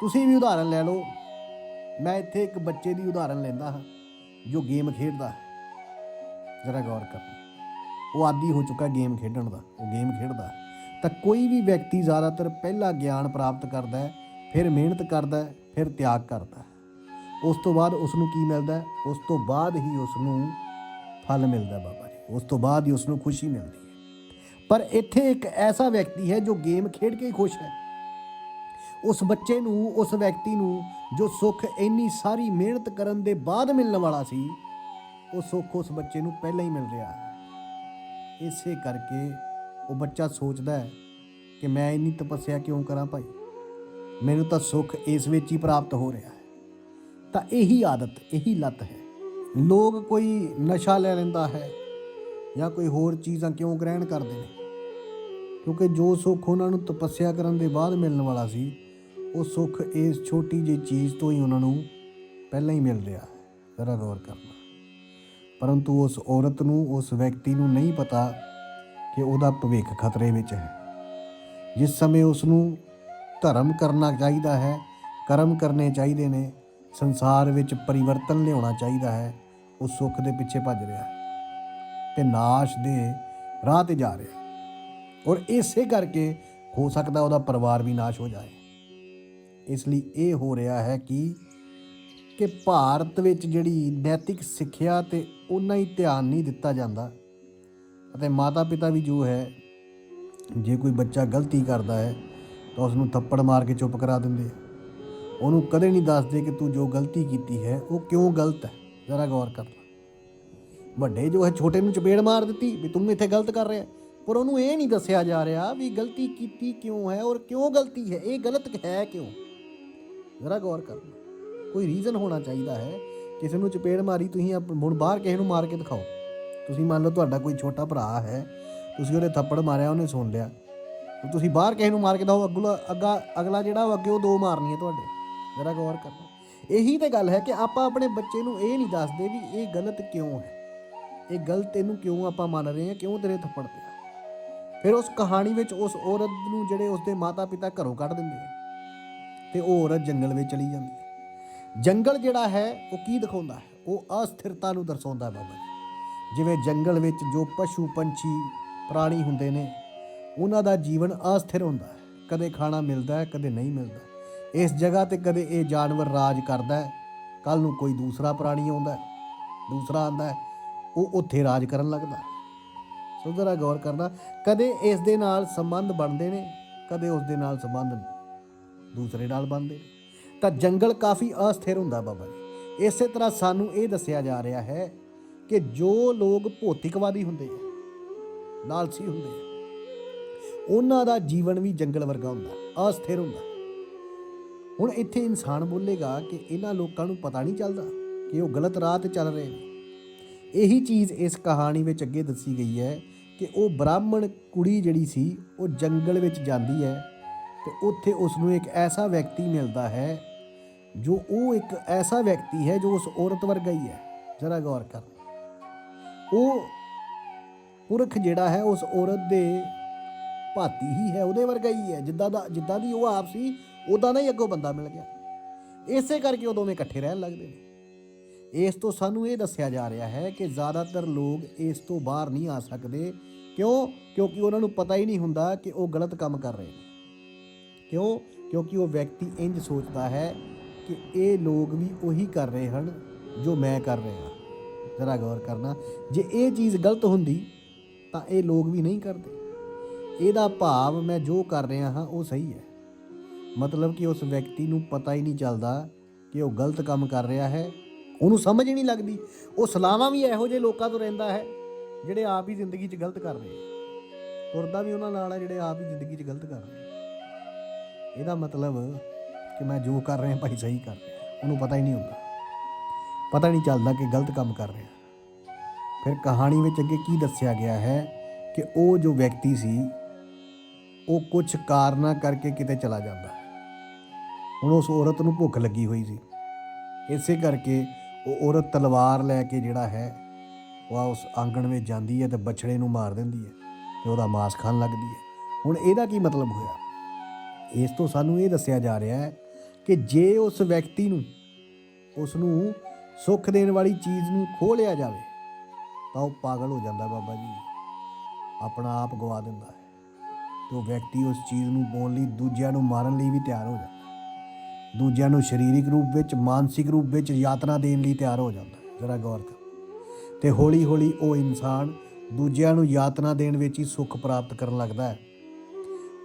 ਤੁਸੀਂ ਵੀ ਉਦਾਹਰਨ ਲੈ ਲਓ। ਮੈਂ ਇੱਥੇ ਇੱਕ ਬੱਚੇ ਦੀ ਉਦਾਹਰਨ ਲੈਂਦਾ ਹਾਂ, ਜੋ ਗੇਮ ਖੇਡਦਾ ਹੈ। ਜਰਾ ਗੌਰ ਕਰਨਾ ਉਹ ਆਦੀ ਹੋ ਚੁੱਕਾ ਗੇਮ ਖੇਡਣ ਦਾ, ਉਹ ਗੇਮ ਖੇਡਦਾ ਹੈ। ਤਾਂ ਕੋਈ ਵੀ ਵਿਅਕਤੀ ਜ਼ਿਆਦਾਤਰ ਪਹਿਲਾ ਗਿਆਨ ਪ੍ਰਾਪਤ ਕਰਦਾ ਹੈ, ਫਿਰ ਮਿਹਨਤ ਕਰਦਾ ਹੈ, ਫਿਰ ਤਿਆਗ ਕਰਦਾ ਹੈ। ਉਸ ਤੋਂ ਬਾਅਦ ਉਸ ਨੂੰ ਕੀ ਮਿਲਦਾ ਉਸ ਤੋਂ ਬਾਅਦ ਹੀ ਉਸ ਨੂੰ ਫਲ ਮਿਲਦਾ ਬਾਬਾ ਜੀ। ਉਸ ਤੋਂ ਬਾਅਦ ਹੀ ਉਸ ਨੂੰ ਖੁਸ਼ੀ ਮਿਲਦੀ ਹੈ। ਪਰ ਇੱਥੇ ਇੱਕ ਐਸਾ ਵਿਅਕਤੀ ਹੈ ਜੋ ਗੇਮ ਖੇਡ ਕੇ ਹੀ ਖੁਸ਼ ਹੈ। ਉਸ ਬੱਚੇ ਨੂੰ, ਉਸ ਵਿਅਕਤੀ ਨੂੰ ਜੋ ਸੁੱਖ ਇੰਨੀ ਸਾਰੀ ਮਿਹਨਤ ਕਰਨ ਦੇ ਬਾਅਦ ਮਿਲਣ ਵਾਲਾ ਸੀ, ਉਹ ਸੁੱਖ ਉਸ ਬੱਚੇ ਨੂੰ ਪਹਿਲਾਂ ਹੀ ਮਿਲ ਰਿਹਾ ਹੈ। ਇਸੇ ਕਰਕੇ ਉਹ ਬੱਚਾ ਸੋਚਦਾ ਹੈ ਕਿ ਮੈਂ ਇੰਨੀ ਤਪੱਸਿਆ ਕਿਉਂ ਕਰਾਂ ਭਾਈ? ਮੈਨੂੰ ਤਾਂ ਸੁੱਖ ਇਸ ਵਿੱਚ ਹੀ ਪ੍ਰਾਪਤ ਹੋ ਰਿਹਾ ਹੈ। ਤਾਂ ਇਹੀ ਆਦਤ, ਇਹੀ ਲੱਤ ਹੈ। ਲੋਕ ਕੋਈ ਨਸ਼ਾ ਲੈ ਲੈਂਦਾ ਹੈ ਜਾਂ ਕੋਈ ਹੋਰ ਚੀਜ਼ਾਂ ਕਿਉਂ ਗ੍ਰਹਿਣ ਕਰਦੇ ਨੇ? ਕਿਉਂਕਿ ਜੋ ਸੁੱਖ ਉਹਨਾਂ ਨੂੰ ਤਪੱਸਿਆ ਕਰਨ ਦੇ ਬਾਅਦ ਮਿਲਣ ਵਾਲਾ ਸੀ, ਉਹ ਸੁੱਖ ਇਸ ਛੋਟੀ ਜਿਹੀ ਚੀਜ਼ ਤੋਂ ਹੀ ਉਹਨਾਂ ਨੂੰ ਪਹਿਲਾਂ ਹੀ ਮਿਲ ਰਿਹਾ ਹੈ, ਜ਼ਰਾ ਗੌਰ ਕਰਨਾ। ਪਰੰਤੂ ਉਸ ਔਰਤ ਨੂੰ, ਉਸ ਵਿਅਕਤੀ ਨੂੰ ਨਹੀਂ ਪਤਾ ਕਿ ਉਹਦਾ ਭਵਿੱਖ ਖਤਰੇ ਵਿੱਚ ਹੈ। ਜਿਸ ਸਮੇਂ ਉਸ ਨੂੰ ਧਰਮ ਕਰਨਾ ਚਾਹੀਦਾ ਹੈ, ਕਰਮ ਕਰਨੇ ਚਾਹੀਦੇ ਨੇ, ਸੰਸਾਰ ਵਿੱਚ ਪਰਿਵਰਤਨ ਲਿਆਉਣਾ ਚਾਹੀਦਾ ਹੈ, ਉਹ ਸੁੱਖ ਦੇ ਪਿੱਛੇ ਭੱਜ ਰਿਹਾ ਹੈ ਤੇ ਨਾਸ਼ ਦੇ ਰਾਹ ਤੇ ਜਾ ਰਿਹਾ ਔਰ ਇਸੇ ਕਰਕੇ ਹੋ ਸਕਦਾ ਉਹਦਾ ਪਰਿਵਾਰ ਵੀ ਨਾਸ਼ ਹੋ ਜਾਏ। ਇਸ ਲਈ ਇਹ ਹੋ ਰਿਹਾ ਹੈ ਕਿ ਕਿ ਭਾਰਤ ਵਿੱਚ ਜਿਹੜੀ ਨੈਤਿਕ ਸਿੱਖਿਆ ਤੇ ਉਹਨਾਂ ਹੀ ਧਿਆਨ ਨਹੀਂ ਦਿੱਤਾ ਜਾਂਦਾ ਅਤੇ ਮਾਤਾ ਪਿਤਾ ਵੀ ਜੋ ਹੈ, ਜੇ ਕੋਈ ਬੱਚਾ ਗਲਤੀ ਕਰਦਾ ਹੈ, ਤਾਂ ਉਸ ਨੂੰ ਥੱਪੜ ਮਾਰ ਕੇ ਚੁੱਪ ਕਰਾ ਦਿੰਦੇ ਉਹਨੂੰ ਕਦੇ ਨਹੀਂ ਦੱਸਦੇ ਕਿ ਤੂੰ ਜੋ ਗਲਤੀ ਕੀਤੀ ਹੈ, ਉਹ ਕਿਉਂ ਗਲਤ ਹੈ? ਜ਼ਰਾ ਗੌਰ ਕਰ ਵੱਡੇ ਜੋ ਹੈ, ਛੋਟੇ ਨੂੰ ਚਪੇੜ ਮਾਰ ਦਿੱਤੀ ਵੀ ਤੂੰ ਇੱਥੇ ਗਲਤ ਕਰ ਰਿਹਾ ਪਰ ਉਹਨੂੰ ਇਹ ਨਹੀਂ ਦੱਸਿਆ ਜਾ ਰਿਹਾ ਵੀ ਗਲਤੀ ਕੀਤੀ ਕਿਉਂ ਹੈ ਔਰ ਕਿਉਂ ਗਲਤੀ ਹੈ, ਇਹ ਗਲਤ ਹੈ ਕਿਉਂ? ਜ਼ਰਾ ਗੌਰ ਕਰਨਾ ਕੋਈ ਰੀਜ਼ਨ ਹੋਣਾ ਚਾਹੀਦਾ ਹੈ, ਕਿਸੇ ਨੂੰ ਚਪੇੜ ਮਾਰੀ ਤੁਸੀਂ ਆਪ- ਹੁਣ ਬਾਹਰ ਕਿਸੇ ਨੂੰ ਮਾਰ ਕੇ ਦਿਖਾਓ। ਤੁਸੀਂ ਮੰਨ ਲਓ ਤੁਹਾਡਾ ਕੋਈ ਛੋਟਾ ਭਰਾ ਹੈ, ਤੁਸੀਂ ਉਹਦੇ ਥੱਪੜ ਮਾਰਿਆ, ਉਹਨੇ ਸੁਣ ਲਿਆ। ਤੁਸੀਂ ਬਾਹਰ ਕਿਸੇ ਨੂੰ ਮਾਰ ਕੇ ਦਿਖਾਓ ਅਗਲਾ ਅੱਗਾ ਅਗਲਾ ਜਿਹੜਾ ਉਹ ਅੱਗੇ ਉਹ ਦੋ ਮਾਰਨੀ ਹੈ ਤੁਹਾਡੇ। ਜ਼ਰਾ ਗੌਰ ਕਰਨਾ ਇਹੀ ਤੇ ਗੱਲ ਹੈ ਕਿ ਆਪਾਂ ਆਪਣੇ ਬੱਚੇ ਨੂੰ ਇਹ ਨਹੀਂ ਦੱਸਦੇ ਵੀ ਇਹ ਗਲਤ ਕਿਉਂ ਹੈ। ਇਹ ਗਲਤ ਇਹਨੂੰ ਕਿਉਂ ਆਪਾਂ ਮੰਨ ਰਹੇ ਹਾਂ, ਕਿਉਂ ਤੇਰੇ ਥੱਪੜ ਪਿਆ ਫਿਰ ਉਸ ਕਹਾਣੀ ਵਿੱਚ ਉਸ ਔਰਤ ਨੂੰ ਜਿਹੜੇ ਉਸਦੇ ਮਾਤਾ-ਪਿਤਾ ਘਰੋਂ ਕੱਢ ਦਿੰਦੇ ਆ ਤੇ ਉਹ ਔਰਤ ਜੰਗਲ ਵਿੱਚ ਚਲੀ ਜਾਂਦੀ ਹੈ ਜੰਗਲ ਜਿਹੜਾ ਹੈ, ਉਹ ਕੀ ਦਿਖਾਉਂਦਾ ਹੈ? ਉਹ ਅਸਥਿਰਤਾ ਨੂੰ ਦਰਸਾਉਂਦਾ ਬਾਬਾ ਜੀ। ਜਿਵੇਂ ਜੰਗਲ ਵਿੱਚ ਜੋ ਪਸ਼ੂ ਪੰਛੀ, ਪ੍ਰਾਣੀ ਹੁੰਦੇ ਨੇ, ਉਹਨਾਂ ਦਾ ਜੀਵਨ ਅਸਥਿਰ ਹੁੰਦਾ ਹੈ। ਕਦੇ ਖਾਣਾ ਮਿਲਦਾ ਹੈ, ਕਦੇ ਨਹੀਂ ਮਿਲਦਾ। ਇਸ ਜਗ੍ਹਾ ਤੇ ਕਦੇ ਇਹ ਜਾਨਵਰ ਰਾਜ ਕਰਦਾ ਹੈ। ਕੱਲ ਨੂੰ ਕੋਈ ਦੂਸਰਾ ਪ੍ਰਾਣੀ ਆਉਂਦਾ ਹੈ, ਦੂਸਰਾ ਆਂਦਾ ਉਹ ਉੱਥੇ ਰਾਜ ਕਰਨ ਲੱਗਦਾ ਹੈ। ਸੋ ਜ਼ਰਾ ਗੌਰ ਕਰਨਾ, ਕਦੇ ਇਸ ਦੇ ਨਾਲ ਸੰਬੰਧ ਬਣਦੇ ਨੇ, ਕਦੇ ਉਸ ਦੇ ਨਾਲ ਸੰਬੰਧ ਦੂਸਰੇ ਨਾਲ ਬਣਦੇ ਨੇ। ਤਾਂ ਜੰਗਲ ਕਾਫੀ ਅਸਥਿਰ ਹੁੰਦਾ ਬਾਬਾ ਜੀ। ਇਸੇ ਤਰ੍ਹਾਂ ਸਾਨੂੰ ਇਹ ਦੱਸਿਆ ਜਾ ਰਿਹਾ ਹੈ ਕਿ ਜੋ ਲੋਕ ਭੌਤਿਕਵਾਦੀ ਹੁੰਦੇ ਆ, ਲਾਲਸੀ ਹੁੰਦੇ ਆ, ਉਹਨਾਂ ਦਾ ਜੀਵਨ ਵੀ ਜੰਗਲ ਵਰਗਾ ਹੁੰਦਾ, ਅਸਥਿਰ ਹੁੰਦਾ। ਹੁਣ ਇੱਥੇ ਇਨਸਾਨ ਬੋਲੇਗਾ ਕਿ ਇਹਨਾਂ ਲੋਕਾਂ ਨੂੰ ਪਤਾ ਨਹੀਂ ਚੱਲਦਾ ਕਿ ਉਹ ਗਲਤ ਰਾਹ ਤੇ ਚੱਲ ਰਹੇ ਨੇ। ਇਹੀ ਚੀਜ਼ ਇਸ ਕਹਾਣੀ ਵਿੱਚ ਅੱਗੇ ਦੱਸੀ ਗਈ ਹੈ ਕਿ ਉਹ ਬ੍ਰਾਹਮਣ ਕੁੜੀ ਜਿਹੜੀ ਸੀ, ਉਹ ਜੰਗਲ ਵਿੱਚ ਜਾਂਦੀ ਹੈ ਤੇ ਉੱਥੇ ਉਸ ਨੂੰ ਇੱਕ ਐਸਾ ਵਿਅਕਤੀ ਮਿਲਦਾ ਹੈ ਜੋ ਉਹ ਇੱਕ ਐਸਾ ਵਿਅਕਤੀ ਹੈ ਜੋ ਉਸ ਔਰਤ ਵਰਗਾ ਹੀ ਹੈ। ਜ਼ਰਾ ਗੌਰ ਕਰ। ਉਹ ਪੁਰਖ ਜਿਹੜਾ ਹੈ, ਉਸ ਔਰਤ ਦੇ ਭਾਤੀ ਹੀ ਹੈ, ਉਹਦੇ ਵਰਗਾ ਹੀ ਹੈ। ਜਿੱਦਾਂ ਦਾ ਜਿੱਦਾਂ ਦੀ ਉਹ ਆਪ ਸੀ ਉਦਾਂ ਦਾ ਹੀ ਅੱਗੋਂ ਬੰਦਾ ਮਿਲ ਗਿਆ। ਇਸੇ ਕਰਕੇ ਉਹ ਦੋਵੇਂ ਇਕੱਠੇ ਰਹਿਣ ਲੱਗਦੇ ਨੇ। ਇਸ ਤੋਂ ਸਾਨੂੰ ਇਹ ਦੱਸਿਆ ਜਾ ਰਿਹਾ ਹੈ ਕਿ ਜ਼ਿਆਦਾਤਰ ਲੋਕ ਇਸ ਤੋਂ ਬਾਹਰ ਨਹੀਂ ਆ ਸਕਦੇ। ਕਿਉਂ? ਕਿਉਂਕਿ ਉਹਨਾਂ ਨੂੰ ਪਤਾ ਹੀ ਨਹੀਂ ਹੁੰਦਾ ਕਿ ਉਹ ਗਲਤ ਕੰਮ ਕਰ ਰਹੇ ਨੇ। ਕਿਉਂ? ਕਿਉਂਕਿ ਉਹ ਵਿਅਕਤੀ ਇੰਜ ਸੋਚਦਾ ਹੈ ਕਿ ਇਹ ਲੋਕ ਵੀ ਉਹੀ ਕਰ ਰਹੇ ਹਨ ਜੋ ਮੈਂ ਕਰ ਰਿਹਾ। ਜ਼ਰਾ ਗੌਰ ਕਰਨਾ। ਜੇ ਇਹ ਚੀਜ਼ ਗਲਤ ਹੁੰਦੀ, ਤਾਂ ਇਹ ਲੋਕ ਵੀ ਨਹੀਂ ਕਰਦੇ। ਇਹਦਾ ਭਾਵ ਮੈਂ ਜੋ ਕਰ ਰਿਹਾ ਹਾਂ, ਉਹ ਸਹੀ ਹੈ। ਮਤਲਬ ਕਿ ਉਸ ਵਿਅਕਤੀ ਨੂੰ ਪਤਾ ਹੀ ਨਹੀਂ ਚੱਲਦਾ ਕਿ ਉਹ ਗਲਤ ਕੰਮ ਕਰ ਰਿਹਾ ਹੈ। ਉਹਨੂੰ ਸਮਝ ਹੀ ਨਹੀਂ ਲੱਗਦੀ। ਉਹ ਸਲਾਹਾਂ ਵੀ ਇਹੋ ਜਿਹੇ ਲੋਕਾਂ ਤੋਂ ਰਹਿੰਦਾ ਹੈ, ਜਿਹੜੇ ਆਪ ਹੀ ਜ਼ਿੰਦਗੀ 'ਚ ਗਲਤ ਕਰ ਰਹੇ ਆ। ਤੁਰਦਾ ਵੀ ਉਹਨਾਂ ਨਾਲ ਹੈ, ਜਿਹੜੇ ਆਪ ਹੀ ਜ਼ਿੰਦਗੀ 'ਚ ਗਲਤ ਕਰ ਰਹੇ ਇਹਦਾ ਮਤਲਬ ਕਿ ਮੈਂ ਜੋ ਕਰ ਰਿਹਾ, ਭਾਈ ਸਹੀ ਕਰ ਰਿਹਾ। ਉਹਨੂੰ ਪਤਾ ਹੀ ਨਹੀਂ ਹੁੰਦਾ। ਪਤਾ ਨਹੀਂ ਚੱਲਦਾ ਕਿ ਗਲਤ ਕੰਮ ਕਰ ਰਿਹਾ। ਫਿਰ ਕਹਾਣੀ ਵਿੱਚ ਅੱਗੇ ਕੀ ਦੱਸਿਆ ਗਿਆ ਹੈ ਕਿ ਉਹ ਜੋ ਵਿਅਕਤੀ ਸੀ, ਉਹ ਕੁਝ ਕਾਰਨਾਂ ਕਰਕੇ ਕਿਤੇ ਚਲਾ ਜਾਂਦਾ ਹੁਣ ਉਸ ਔਰਤ ਨੂੰ ਭੁੱਖ ਲੱਗੀ ਹੋਈ ਸੀ। ਇਸੇ ਕਰਕੇ ਉਹ ਔਰਤ ਤਲਵਾਰ ਲੈ ਕੇ ਜਿਹੜਾ ਹੈ, ਉਹ ਉਸ ਆਂਗਣ ਵਿੱਚ ਜਾਂਦੀ ਹੈ ਤੇ ਬਛੜੇ ਨੂੰ ਮਾਰ ਦਿੰਦੀ ਹੈ ਤੇ ਉਹਦਾ ਮਾਸ ਖਾਣ ਲੱਗਦੀ ਹੈ। ਹੁਣ ਇਹਦਾ ਕੀ ਮਤਲਬ ਹੋਇਆ? ਇਸ ਤੋਂ ਸਾਨੂੰ ਇਹ ਦੱਸਿਆ ਜਾ ਰਿਹਾ ਹੈ ਕਿ ਜੇ ਉਸ ਵਿਅਕਤੀ ਨੂੰ, ਉਸ ਨੂੰ ਸੁੱਖ ਦੇਣ ਵਾਲੀ ਚੀਜ਼ ਨੂੰ ਖੋਹ ਲਿਆ ਜਾਵੇ, ਤਾਂ ਉਹ ਪਾਗਲ ਹੋ ਜਾਂਦਾ ਬਾਬਾ ਜੀ। ਆਪਣਾ ਆਪ ਗਵਾ ਦਿੰਦਾ ਹੈ ਤੇ ਉਹ ਵਿਅਕਤੀ ਉਸ ਚੀਜ਼ ਨੂੰ ਪਾਉਣ ਲਈ ਦੂਜਿਆਂ ਨੂੰ ਮਾਰਨ ਲਈ ਵੀ ਤਿਆਰ ਹੋ ਜਾਂਦਾ ਹੈ। ਦੂਜਿਆਂ ਨੂੰ ਸਰੀਰਕ ਰੂਪ ਵਿੱਚ, ਮਾਨਸਿਕ ਰੂਪ ਵਿੱਚ ਯਾਤਨਾ ਦੇਣ ਲਈ ਤਿਆਰ ਹੋ ਜਾਂਦਾ ਹੈ। ਜ਼ਰਾ ਗੌਰ ਕਰ। ਤੇ ਹੌਲੀ ਹੌਲੀ ਉਹ ਇਨਸਾਨ ਦੂਜਿਆਂ ਨੂੰ ਯਾਤਨਾ ਦੇਣ ਵਿੱਚ ਹੀ ਸੁੱਖ ਪ੍ਰਾਪਤ ਕਰਨ ਲੱਗਦਾ ਹੈ।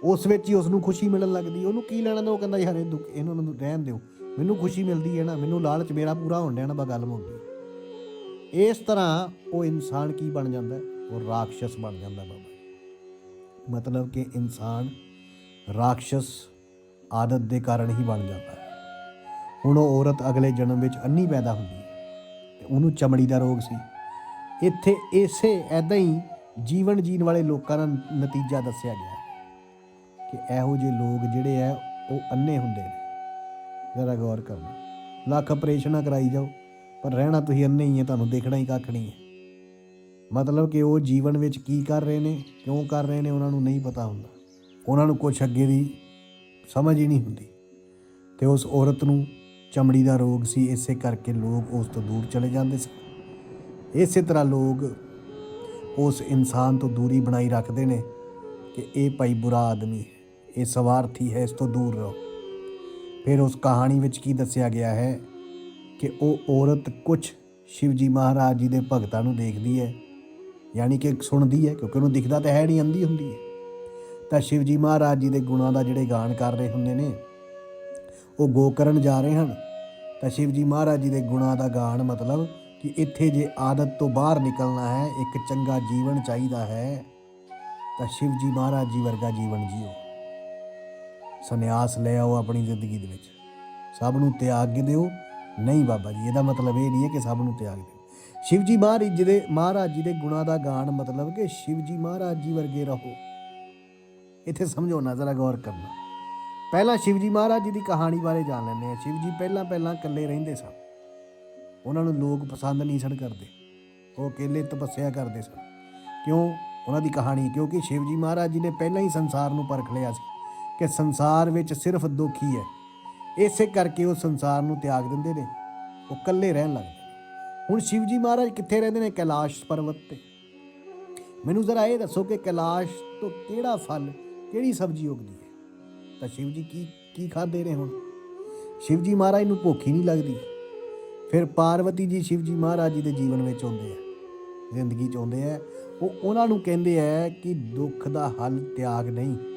ਉਸ ਵਿੱਚ ਹੀ ਉਸ ਨੂੰ ਖੁਸ਼ੀ ਮਿਲਣ ਲੱਗਦੀ ਉਹਨੂੰ ਕੀ ਲੈਣਾ ਉਹ ਕਹਿੰਦਾ, ਯਾਰ, ਇਹ ਦੁੱਖ, ਇਹਨਾਂ ਨੂੰ ਰਹਿਣ ਦਿਓ। ਮੈਨੂੰ ਖੁਸ਼ੀ ਮਿਲਦੀ ਹੈ ਨਾ, ਮੈਨੂੰ ਲਾਲਚ ਮੇਰਾ ਪੂਰਾ ਹੋਣ ਡਿਆ ਨਾ ਬਾ ਗੱਲ ਮੁੱਕ ਇਸ ਤਰ੍ਹਾਂ ਉਹ ਇਨਸਾਨ ਕੀ ਬਣ ਜਾਂਦਾ? ਉਹ ਰਾਖਸ਼ਸ ਬਣ ਜਾਂਦਾ ਬਾਬਾ ਮਤਲਬ ਕਿ ਇਨਸਾਨ ਰਾਖਸ਼ਸ ਆਦਤ ਦੇ ਕਾਰਨ ਹੀ ਬਣ ਜਾਂਦਾ ਹੈ। ਹੁਣ ਉਹ ਔਰਤ ਅਗਲੇ ਜਨਮ ਵਿੱਚ ਅੰਨੀ ਪੈਦਾ ਹੁੰਦੀ ਹੈ, ਤੇ ਉਹਨੂੰ ਚਮੜੀ ਦਾ ਰੋਗ ਸੀ। ਇੱਥੇ ਇਸੇ ਐਦਾਂ ਹੀ ਜੀਵਨ ਜੀਣ ਵਾਲੇ ਲੋਕਾਂ ਦਾ ਨਤੀਜਾ ਦੱਸਿਆ ਗਿਆ ਕਿ ਇਹੋ ਜਿਹੇ ਲੋਕ ਜਿਹੜੇ ਆ ਉਹ ਅੰਨੇ ਹੁੰਦੇ ਨੇ। ਜ਼ਰਾ ਗੌਰ ਕਰਨਾ। ਲੱਖ ਆਪਰੇਸ਼ਨਾਂ ਕਰਾਈ ਜਾਓ, ਪਰ ਰਹਿਣਾ ਤੁਸੀਂ ਅੰਨੇ ਹੀ ਹੈ, ਤੁਹਾਨੂੰ ਦੇਖਣਾ ਹੀ ਕੱਖ ਨਹੀਂ ਹੈ। ਮਤਲਬ ਕਿ ਉਹ ਜੀਵਨ ਵਿੱਚ ਕੀ ਕਰ ਰਹੇ ਨੇ, ਕਿਉਂ ਕਰ ਰਹੇ ਨੇ, ਉਹਨਾਂ ਨੂੰ ਨਹੀਂ ਪਤਾ ਹੁੰਦਾ। ਉਹਨਾਂ ਨੂੰ ਕੁਛ ਅੱਗੇ ਦੀ ਸਮਝ ਹੀ ਨਹੀਂ ਹੁੰਦੀ। ਤੇ ਉਸ ਔਰਤ ਨੂੰ ਚਮੜੀ ਦਾ ਰੋਗ ਸੀ, ਇਸੇ ਕਰਕੇ ਲੋਕ ਉਸ ਤੋਂ ਦੂਰ ਚਲੇ ਜਾਂਦੇ ਸੀ। ਇਸੇ ਤਰ੍ਹਾਂ ਲੋਕ ਉਸ ਇਨਸਾਨ ਤੋਂ ਦੂਰੀ ਬਣਾਈ ਰੱਖਦੇ ਨੇ ਕਿ ਇਹ ਭਾਈ ਬੁਰਾ ਆਦਮੀ ਹੈ, ਇਹ ਸਵਾਰਥੀ ਹੈ, ਇਸ ਤੋਂ ਦੂਰ ਰਹੋ। ਫਿਰ ਉਸ ਕਹਾਣੀ ਵਿੱਚ ਕੀ ਦੱਸਿਆ ਗਿਆ ਹੈ? ਕਿ ਉਹ ਔਰਤ ਕੁਝ ਸ਼ਿਵਜੀ ਮਹਾਰਾਜ ਜੀ ਦੇ ਭਗਤਾਂ ਨੂੰ ਦੇਖਦੀ ਹੈ। ਯਾਨੀ ਕਿ ਸੁਣਦੀ ਹੈ, ਕਿਉਂਕਿ ਉਹਨੂੰ ਦਿਖਦਾ ਤਾਂ ਹੈ ਨਹੀਂ, ਅੰਧੀ ਹੁੰਦੀ ਹੈ। ਤਾਂ ਸ਼ਿਵਜੀ ਮਹਾਰਾਜ ਜੀ ਦੇ ਗੁਣਾਂ ਦਾ ਜਿਹੜੇ ਗਾਣ ਕਰ ਰਹੇ ਹੁੰਦੇ ਨੇ, ਉਹ ਗੋਕਰਨ ਜਾ ਰਹੇ ਹਨ। ਤਾਂ ਸ਼ਿਵਜੀ ਮਹਾਰਾਜ ਜੀ ਦੇ ਗੁਣਾਂ ਦਾ ਗਾਣ ਮਤਲਬ ਕਿ ਇੱਥੇ ਜੇ ਆਦਤ ਤੋਂ ਬਾਹਰ ਨਿਕਲਣਾ ਹੈ, ਇੱਕ ਚੰਗਾ ਜੀਵਨ ਚਾਹੀਦਾ ਹੈ, ਤਾਂ ਸ਼ਿਵਜੀ ਮਹਾਰਾਜ ਜੀ ਵਰਗਾ ਜੀਵਨ ਜੀਓ। ਸੰਨਿਆਸ ਲੈ ਆਓ ਆਪਣੀ ਜ਼ਿੰਦਗੀ ਦੇ ਵਿੱਚ। ਸਭ ਨੂੰ ਤਿਆਗ ਦਿਓ। ਨਹੀਂ ਬਾਬਾ ਜੀ, ਇਹਦਾ ਮਤਲਬ ਇਹ ਨਹੀਂ ਹੈ ਕਿ ਸਭ ਨੂੰ ਤਿਆਗ ਦਿਓ। ਸ਼ਿਵਜੀ ਮਹਾਰਾਜ ਜੀ ਦੇ ਮਹਾਰਾਜ ਜੀ ਦੇ ਗੁਣਾਂ ਦਾ ਗਾਣ ਮਤਲਬ ਕਿ ਸ਼ਿਵਜੀ ਮਹਾਰਾਜ ਜੀ ਵਰਗੇ ਰਹੋ। ਇੱਥੇ ਸਮਝੋ ਨਾ, ਜ਼ਰਾ ਗੌਰ ਕਰਨਾ। ਪਹਿਲਾਂ ਸ਼ਿਵਜੀ ਮਹਾਰਾਜ ਜੀ ਦੀ ਕਹਾਣੀ ਬਾਰੇ ਜਾਣ ਲੈਂਦੇ ਆ ਸ਼ਿਵਜੀ ਪਹਿਲਾਂ ਪਹਿਲਾਂ ਇਕੱਲੇ ਰਹਿੰਦੇ ਸਨ। ਉਹਨਾਂ ਨੂੰ ਲੋਕ ਪਸੰਦ ਨਹੀਂ ਸਨ ਕਰਦੇ। ਉਹ ਇਕੱਲੇ ਤਪੱਸਿਆ ਕਰਦੇ ਸਨ। ਕਿਉਂ? ਉਹਨਾਂ ਦੀ ਕਹਾਣੀ, ਕਿਉਂਕਿ ਸ਼ਿਵਜੀ ਮਹਾਰਾਜ ਜੀ ਨੇ ਪਹਿਲਾਂ ਹੀ ਸੰਸਾਰ ਨੂੰ ਪਰਖ ਲਿਆ ਸੀ। ਕਿ ਸੰਸਾਰ ਵਿੱਚ ਸਿਰਫ ਦੁੱਖ ਹੀ। ਹੈ ਇਸੇ ਕਰਕੇ ਉਹ ਸੰਸਾਰ ਨੂੰ ਤਿਆਗ ਦਿੰਦੇ ਨੇ। ਉਹ ਇਕੱਲੇ ਰਹਿਣ ਲੱਗਦੇ ਨੇ। ਹੁਣ ਸ਼ਿਵਜੀ ਮਹਾਰਾਜ ਕਿੱਥੇ ਰਹਿੰਦੇ ਨੇ? ਕੈਲਾਸ਼ ਪਰਬਤ ਤੇ। ਮੈਨੂੰ ਜ਼ਰਾ ਇਹ ਦੱਸੋ ਕਿ ਕੈਲਾਸ਼ ਤੋਂ ਕਿਹੜਾ ਫਲ, ਕਿਹੜੀ ਸਬਜ਼ੀ ਉਗਦੀ ਹੈ? ਤਾਂ ਸ਼ਿਵ ਜੀ ਕੀ ਕੀ ਖਾਂਦੇ ਨੇ ਹੁਣ? ਸ਼ਿਵ ਜੀ ਮਹਾਰਾਜ ਨੂੰ ਭੁੱਖ ਹੀ ਨਹੀਂ ਲੱਗਦੀ। ਫਿਰ ਪਾਰਵਤੀ ਜੀ ਸ਼ਿਵ ਜੀ ਮਹਾਰਾਜ ਜੀ ਦੇ ਜੀਵਨ ਵਿੱਚ ਆਉਂਦੇ ਆ। ਜ਼ਿੰਦਗੀ ਚ ਆਉਂਦੇ ਆ। ਉਹ ਉਹਨਾਂ ਨੂੰ ਕਹਿੰਦੇ ਆ ਕਿ ਦੁੱਖ ਦਾ ਹੱਲ ਤਿਆਗ ਨਹੀਂ।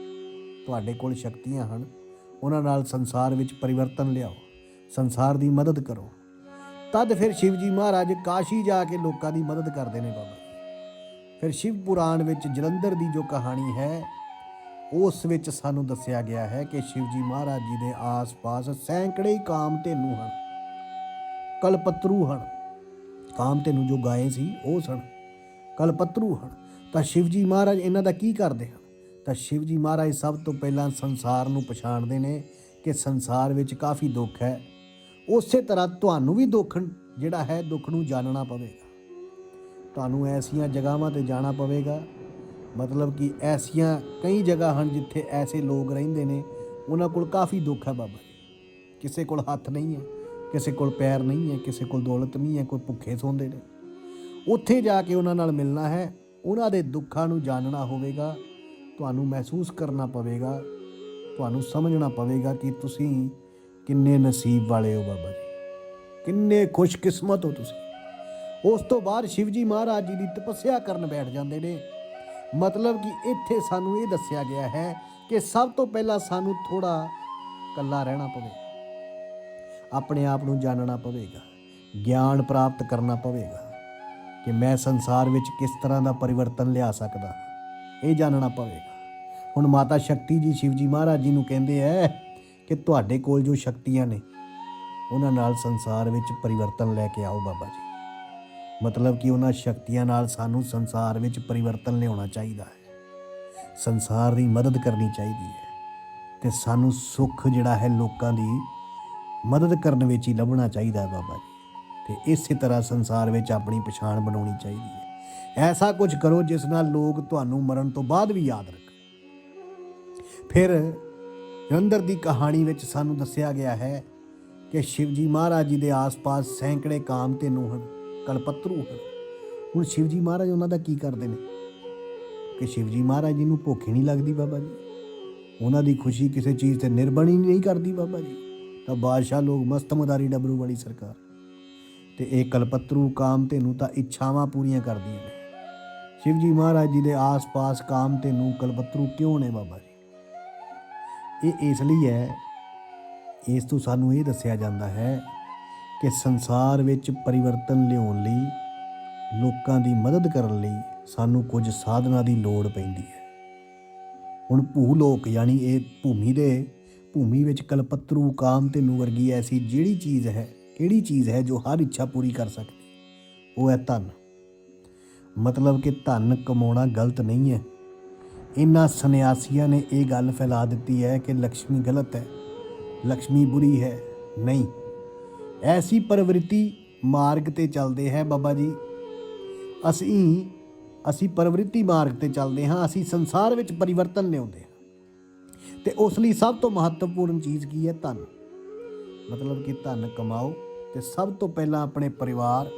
ਤੁਹਾਡੇ ਕੋਲ ਸ਼ਕਤੀਆਂ ਹਨ, ਉਹਨਾਂ ਨਾਲ ਸੰਸਾਰ ਵਿੱਚ ਪਰਿਵਰਤਨ ਲਿਆਓ, ਸੰਸਾਰ ਦੀ ਮਦਦ ਕਰੋ। ਤਦ ਫਿਰ ਸ਼ਿਵ ਜੀ ਮਹਾਰਾਜ ਕਾਸ਼ੀ ਜਾ ਕੇ ਲੋਕਾਂ ਦੀ ਮਦਦ ਕਰਦੇ ਨੇ ਬਾਬਾ ਫਿਰ ਸ਼ਿਵ ਪੁਰਾਣ ਵਿੱਚ ਜਲੰਧਰ ਦੀ ਜੋ ਕਹਾਣੀ ਹੈ, ਉਸ ਵਿੱਚ ਸਾਨੂੰ ਦੱਸਿਆ ਗਿਆ ਹੈ ਕਿ ਸ਼ਿਵਜੀ ਮਹਾਰਾਜ ਜੀ ਦੇ ਆਸ-ਪਾਸ ਸੈਂਕੜੇ ਹੀ ਕਾਮ ਧੇਨੂ ਹਨ, ਕਲਪਤਰੂ ਹਨ। ਕਾਮ ਧੇਨੂ ਜੋ ਗਾਏ ਸੀ, ਉਹ ਸਨ, ਕਲਪਤਰੂ ਹਨ। ਤਾਂ ਸ਼ਿਵਜੀ ਮਹਾਰਾਜ ਇਹਨਾਂ ਦਾ ਕੀ ਕਰਦੇ ਹਨ? ਤਾਂ ਸ਼ਿਵ ਜੀ ਮਹਾਰਾਜ ਸਭ ਤੋਂ ਪਹਿਲਾਂ ਸੰਸਾਰ ਨੂੰ ਪਛਾਣਦੇ ਨੇ ਕਿ ਸੰਸਾਰ ਵਿੱਚ ਕਾਫੀ ਦੁੱਖ ਹੈ। ਉਸੇ ਤਰ੍ਹਾਂ ਤੁਹਾਨੂੰ ਵੀ ਦੁੱਖ ਜਿਹੜਾ ਹੈ ਦੁੱਖ ਨੂੰ ਜਾਣਨਾ ਪਵੇਗਾ। ਤੁਹਾਨੂੰ ਐਸੀਆਂ ਜਗ੍ਹਾਵਾਂ ਤੇ ਜਾਣਾ ਪਵੇਗਾ। ਮਤਲਬ ਕਿ ਐਸੀਆਂ ਕਈ ਜਗ੍ਹਾ ਹਨ ਜਿੱਥੇ ਐਸੇ ਲੋਕ ਰਹਿੰਦੇ ਨੇ। ਉਹਨਾਂ ਕੋਲ ਕਾਫੀ ਦੁੱਖ ਹੈ ਬਾਬਾ ਜੀ। ਕਿਸੇ ਕੋਲ ਹੱਥ ਨਹੀਂ ਹੈ, ਕਿਸੇ ਕੋਲ ਪੈਰ ਨਹੀਂ ਹੈ, ਕਿਸੇ ਕੋਲ ਦੌਲਤ ਨਹੀਂ ਹੈ, ਕੋਈ ਭੁੱਖੇ ਸੌਂਦੇ ਨੇ। ਉੱਥੇ ਜਾ ਕੇ ਉਹਨਾਂ ਨਾਲ ਮਿਲਣਾ ਹੈ। ਉਹਨਾਂ ਦੇ ਦੁੱਖਾਂ ਨੂੰ ਜਾਣਨਾ ਹੋਵੇਗਾ। ਤੁਹਾਨੂੰ ਮਹਿਸੂਸ ਕਰਨਾ ਪਵੇਗਾ, ਤੁਹਾਨੂੰ ਸਮਝਣਾ ਪਵੇਗਾ ਕਿ ਤੁਸੀਂ ਕਿੰਨੇ ਨਸੀਬ ਵਾਲੇ ਹੋ ਬਾਬਾ ਜੀ। ਕਿੰਨੇ ਖੁਸ਼ਕਿਸਮਤ ਹੋ ਤੁਸੀਂ। ਉਸ ਤੋਂ ਬਾਅਦ ਸ਼ਿਵਜੀ ਮਹਾਰਾਜ ਜੀ ਦੀ ਤਪੱਸਿਆ ਕਰਨ ਬੈਠ ਜਾਂਦੇ ਨੇ। ਮਤਲਬ ਕਿ ਇੱਥੇ ਸਾਨੂੰ ਇਹ ਦੱਸਿਆ ਗਿਆ ਹੈ ਕਿ ਸਭ ਤੋਂ ਪਹਿਲਾਂ ਸਾਨੂੰ ਥੋੜਾ ਕੱਲਾ ਰਹਿਣਾ ਪਵੇਗਾ। ਆਪਣੇ ਆਪ ਨੂੰ ਜਾਣਨਾ ਪਵੇਗਾ, ਗਿਆਨ ਪ੍ਰਾਪਤ ਕਰਨਾ ਪਵੇਗਾ ਕਿ ਮੈਂ ਸੰਸਾਰ ਵਿੱਚ ਕਿਸ ਤਰ੍ਹਾਂ ਦਾ ਪਰਿਵਰਤਨ ਲਿਆ ਸਕਦਾ। ਹਾਂ। ਇਹ ਜਾਣਨਾ ਪਵੇਗਾ। ਹੁਣ ਮਾਤਾ ਸ਼ਕਤੀ ਜੀ ਸ਼ਿਵਜੀ ਮਹਾਰਾਜ ਜੀ ਨੂੰ ਕਹਿੰਦੇ ਐ ਕਿ ਤੁਹਾਡੇ ਕੋਲ ਜੋ ਸ਼ਕਤੀਆਂ ਨੇ, ਉਹਨਾਂ ਨਾਲ ਸੰਸਾਰ ਵਿੱਚ ਪਰਿਵਰਤਨ ਲੈ ਕੇ ਆਓ ਬਾਬਾ ਜੀ। ਮਤਲਬ ਕਿ ਉਹਨਾਂ ਸ਼ਕਤੀਆਂ ਨਾਲ ਸਾਨੂੰ ਸੰਸਾਰ ਵਿੱਚ ਪਰਿਵਰਤਨ ਲਿਆਉਣਾ ਚਾਹੀਦਾ ਹੈ। ਸੰਸਾਰ ਦੀ ਮਦਦ ਕਰਨੀ ਚਾਹੀਦੀ ਹੈ ਤੇ ਸਾਨੂੰ ਸੁੱਖ ਜਿਹੜਾ ਹੈ ਲੋਕਾਂ ਦੀ ਮਦਦ ਕਰਨ ਵਿੱਚ ਹੀ ਲੱਭਣਾ ਚਾਹੀਦਾ ਹੈ ਬਾਬਾ ਜੀ। ਤੇ ਇਸੇ ਤਰ੍ਹਾਂ ਸੰਸਾਰ ਵਿੱਚ ਆਪਣੀ ਪਛਾਣ ਬਣਾਉਣੀ ਚਾਹੀਦੀ ਹੈ। ਐਸਾ ਕੁਝ ਕਰੋ ਜਿਸ ਨਾਲ ਲੋਕ ਤੁਹਾਨੂੰ ਮਰਨ ਤੋਂ ਬਾਅਦ ਵੀ ਯਾਦ ਰੱਖਣ। ਫਿਰ ਜਲੰਧਰ ਦੀ ਕਹਾਣੀ ਵਿੱਚ ਸਾਨੂੰ ਦੱਸਿਆ ਗਿਆ ਹੈ ਕਿ ਸ਼ਿਵਜੀ ਮਹਾਰਾਜ ਜੀ ਦੇ ਆਸ-ਪਾਸ ਸੈਂਕੜੇ ਕਾਮ ਤੇ ਹਨ ਕਲਪਤਰੂ ਹਨ। ਹੁਣ ਸ਼ਿਵਜੀ ਮਹਾਰਾਜ ਉਹਨਾਂ ਦਾ ਕੀ ਕਰਦੇ ਨੇ? ਕਿ ਸ਼ਿਵਜੀ ਮਹਾਰਾਜ ਜੀ ਨੂੰ ਭੁੱਖ ਹੀ ਨਹੀਂ ਲੱਗਦੀ ਬਾਬਾ ਜੀ। ਉਹਨਾਂ ਦੀ ਖੁਸ਼ੀ ਕਿਸੇ ਚੀਜ਼ ਤੇ ਨਿਰਭਰ ਹੀ ਨਹੀਂ ਕਰਦੀ ਬਾਬਾ ਜੀ। ਤਾਂ ਬਾਦਸ਼ਾਹ ਲੋਕ ਮਸਤਮਦਾਰੀ ਡਬਰੂ ਵਾਲੀ ਸਰਕਾਰ। ਤੇ ਇਹ ਕਲਪਤਰੂ ਕਾਮ ਤੇ ਤਾਂ ਇੱਛਾਵਾਂ ਪੂਰੀਆਂ ਕਰਦੀਆਂ ਨੇ। ਸ਼ਿਵਜੀ ਮਹਾਰਾਜ ਜੀ ਦੇ ਆਸ-ਪਾਸ ਕਾਮ ਤੇ ਨੂੰ ਕਲਪਤਰੂ ਕਿਉਂ ਨੇ ਬਾਬਾ ਜੀ? ਇਹ ਇਸ ਲਈ ਹੈ, ਇਸ ਤੋਂ ਸਾਨੂੰ ਇਹ ਦੱਸਿਆ ਜਾਂਦਾ ਹੈ ਕਿ ਸੰਸਾਰ ਵਿੱਚ ਪਰਿਵਰਤਨ ਲਿਆਉਣ ਲਈ, ਲੋਕਾਂ ਦੀ ਮਦਦ ਕਰਨ ਲਈ ਸਾਨੂੰ ਕੁਝ ਸਾਧਨਾ ਦੀ ਲੋੜ ਪੈਂਦੀ ਹੈ। ਹੁਣ ਭੂ ਲੋਕ ਯਾਨੀ ਇਹ ਭੂਮੀ ਦੇ, ਭੂਮੀ ਵਿੱਚ ਕਲਪਤਰੂ ਕਾਮ ਤੇ ਵਰਗੀ ਐਸੀ ਜਿਹੜੀ ਚੀਜ਼ ਹੈ ਕਿਹੜੀ ਚੀਜ਼ ਹੈ ਜੋ ਹਰ ਇੱਛਾ ਪੂਰੀ ਕਰ ਸਕਦੀ? ਉਹ ਹੈ ਧਨ। ਮਤਲਬ ਕਿ ਧਨ ਕਮਾਉਣਾ ਗਲਤ ਨਹੀਂ ਹੈ। ਇਹਨਾਂ ਸੰਨਿਆਸੀਆਂ ਨੇ ਇਹ ਗੱਲ ਫੈਲਾ ਦਿੱਤੀ ਹੈ ਕਿ ਲక్ష్ਮੀ ਗਲਤ ਹੈ ਲక్ష్ਮੀ ਬੁਰੀ ਹੈ। ਨਹੀਂ। ਐਸੀ ਪ੍ਰਵਿਰਤੀ ਮਾਰਗ ਤੇ ਚੱਲਦੇ ਹੈ ਬਾਬਾ ਜੀ। ਅਸੀਂ ਅਸੀਂ ਪ੍ਰਵਿਰਤੀ ਮਾਰਗ ਤੇ ਚੱਲਦੇ ਹਾਂ, ਅਸੀਂ ਸੰਸਾਰ ਵਿੱਚ ਪਰਿਵਰਤਨ ਲਿਆਉਂਦੇ ਹਾਂ। ਤੇ ਉਸ ਲਈ ਸਭ ਤੋਂ ਮਹੱਤਵਪੂਰਨ ਚੀਜ਼ ਕੀ ਹੈ? ਧਨ। ਮਤਲਬ ਕਿ ਧਨ ਕਮਾਓ। ਤੇ ਸਭ ਤੋਂ ਪਹਿਲਾਂ ਆਪਣੇ ਪਰਿਵਾਰ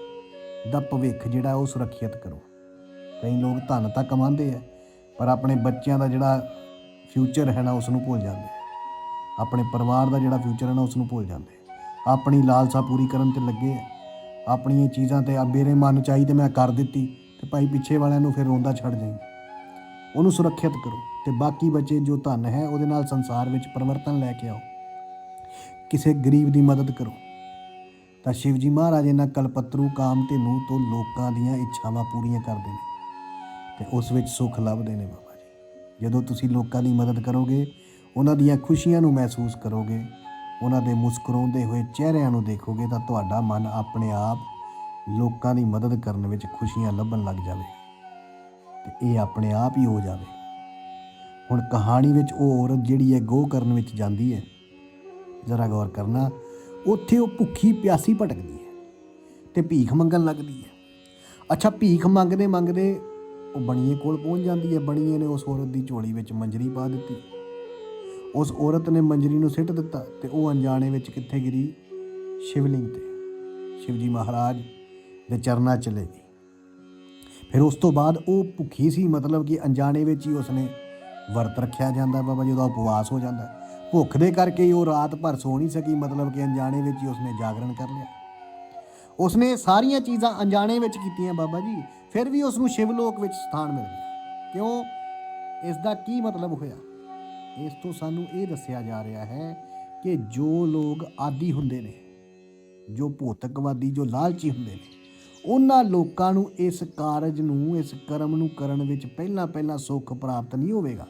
ਦਾ ਭਵਿੱਖ ਜਿਹੜਾ ਉਹ ਸੁਰੱਖਿਅਤ ਕਰੋ। ਕਈ ਲੋਕ ਧਨ ਤਾਂ ਕਮਾਉਂਦੇ ਆ, ਪਰ ਆਪਣੇ ਬੱਚਿਆਂ ਦਾ ਜਿਹੜਾ ਫਿਊਚਰ ਹੈ ਨਾ ਉਸ ਨੂੰ ਭੁੱਲ ਜਾਂਦੇ ਆਪਣੇ ਪਰਿਵਾਰ ਦਾ ਜਿਹੜਾ ਫਿਊਚਰ ਹੈ ਨਾ ਉਸ ਨੂੰ ਭੁੱਲ ਜਾਂਦੇ ਆਪਣੀ ਲਾਲਸਾ ਪੂਰੀ ਕਰਨ ਤੇ ਲੱਗੇ ਆ। ਆਪਣੀਆਂ ਚੀਜ਼ਾਂ ਤੇ ਆ, ਮੇਰੇ ਮਨ ਚਾਹੀ ਤੇ ਮੈਂ ਕਰ ਦਿੱਤੀ, ਤੇ ਭਾਈ ਪਿੱਛੇ ਵਾਲਿਆਂ ਨੂੰ ਫਿਰ ਰੋਂਦਾ ਛੱਡ ਜਾਈ। ਉਹਨੂੰ ਸੁਰੱਖਿਅਤ ਕਰੋ, ਤੇ ਬਾਕੀ ਬੱਚੇ ਜੋ ਧਨ ਹੈ, ਉਹਦੇ ਨਾਲ ਸੰਸਾਰ ਵਿੱਚ ਪਰਿਵਰਤਨ ਲੈ ਕੇ ਆਓ। ਕਿਸੇ ਗਰੀਬ ਦੀ ਮਦਦ ਕਰੋ। ਤਾਂ ਸ਼ਿਵਜੀ ਮਹਾਰਾਜ ਇਹਨਾਂ ਕਲਪਤਰੂ ਕਾਮ ਤੇ ਤੋਂ ਲੋਕਾਂ ਦੀਆਂ ਇੱਛਾਵਾਂ ਪੂਰੀਆਂ ਕਰਦੇ ਨੇ ਤੇ ਉਸ ਵਿੱਚ ਸੁੱਖ ਲੱਭਦੇ ਨੇ ਬਾਬਾ ਜੀ। ਜਦੋਂ ਤੁਸੀਂ ਲੋਕਾਂ ਦੀ ਮਦਦ ਕਰੋਗੇ, ਉਹਨਾਂ ਦੀਆਂ ਖੁਸ਼ੀਆਂ ਨੂੰ ਮਹਿਸੂਸ ਕਰੋਗੇ, ਉਹਨਾਂ ਦੇ ਮੁਸਕਰਾਉਂਦੇ ਹੋਏ ਚਿਹਰਿਆਂ ਨੂੰ ਦੇਖੋਗੇ ਤਾਂ ਤੁਹਾਡਾ ਮਨ ਆਪਣੇ ਆਪ ਲੋਕਾਂ ਦੀ ਮਦਦ ਕਰਨ ਵਿੱਚ ਖੁਸ਼ੀਆਂ ਲੱਭਣ ਲੱਗ ਜਾਵੇ ਤੇ ਇਹ ਆਪਣੇ ਆਪ ਹੀ ਹੋ ਜਾਵੇ। ਹੁਣ ਕਹਾਣੀ ਵਿੱਚ ਉਹ ਔਰਤ ਜਿਹੜੀ ਹੈ ਗੋ ਕਰਨ ਵਿੱਚ ਜਾਂਦੀ ਹੈ। ਜ਼ਰਾ ਗੌਰ ਕਰਨਾ ਉੱਥੇ ਉਹ ਭੁੱਖੀ ਪਿਆਸੀ ਭਟਕਦੀ ਹੈ ਤੇ ਭੀਖ ਮੰਗਣ ਲੱਗਦੀ ਹੈ। ਅੱਛਾ, ਭੀਖ ਮੰਗਦੇ ਮੰਗਦੇ ਉਹ ਬਣੀਏ ਕੋਲ ਪਹੁੰਚ ਜਾਂਦੀ ਹੈ। ਬਣੀਏ ਨੇ ਉਸ ਔਰਤ ਦੀ ਝੋਲੀ ਵਿੱਚ ਮੰਜਰੀ ਪਾ ਦਿੱਤੀ। ਉਸ ਔਰਤ ਨੇ ਮੰਜਰੀ ਨੂੰ ਸਿੱਟ ਦਿੱਤਾ ਤੇ ਉਹ ਅਣਜਾਣੇ ਵਿੱਚ ਕਿੱਥੇ ਗਿਰੀ? ਸ਼ਿਵਲਿੰਗ ਤੇ। ਸ਼ਿਵਜੀ ਮਹਾਰਾਜ ਦੇ ਚਰਨਾਂ ਚਲੇ ਗਈ ਫਿਰ ਉਸ ਤੋਂ ਬਾਅਦ ਉਹ ਭੁੱਖੀ ਸੀ, ਮਤਲਬ ਕਿ ਅਣਜਾਣੇ ਵਿੱਚ ਹੀ ਉਸਨੇ ਵਰਤ ਰੱਖਿਆ ਜਾਂਦਾ ਬਾਬਾ ਜੀ ਉਹਦਾ ਉਪਵਾਸ ਹੋ ਜਾਂਦਾ। ਭੁੱਖ ਦੇ ਕਰਕੇ ਹੀ ਉਹ ਰਾਤ ਭਰ ਸੋ ਨਹੀਂ ਸਕੀ, ਮਤਲਬ ਕਿ ਅਣਜਾਣੇ ਵਿੱਚ ਹੀ ਉਸਨੇ ਜਾਗਰਣ ਕਰ ਲਿਆ। ਉਸਨੇ ਸਾਰੀਆਂ ਚੀਜ਼ਾਂ ਅਣਜਾਣੇ ਵਿੱਚ ਕੀਤੀਆਂ ਬਾਬਾ ਜੀ, ਫਿਰ ਵੀ ਉਸ ਨੂੰ ਸ਼ਿਵਲੋਕ ਵਿੱਚ ਸਥਾਨ ਮਿਲ ਗਿਆ। ਕਿਉਂ? ਇਸ ਦਾ ਕੀ ਮਤਲਬ ਹੋਇਆ? ਇਸ ਤੋਂ ਸਾਨੂੰ ਇਹ ਦੱਸਿਆ ਜਾ ਰਿਹਾ ਹੈ ਕਿ ਜੋ ਲੋਕ ਆਦੀ ਹੁੰਦੇ ਨੇ, ਜੋ ਭੌਤਿਕਵਾਦੀ, ਜੋ ਲਾਲਚੀ ਹੁੰਦੇ ਨੇ, ਉਹਨਾਂ ਲੋਕਾਂ ਨੂੰ ਇਸ ਕਾਰਜ ਨੂੰ, ਇਸ ਕਰਮ ਨੂੰ ਕਰਨ ਵਿੱਚ ਪਹਿਲਾਂ ਪਹਿਲਾਂ ਸੁੱਖ ਪ੍ਰਾਪਤ ਨਹੀਂ ਹੋਵੇਗਾ।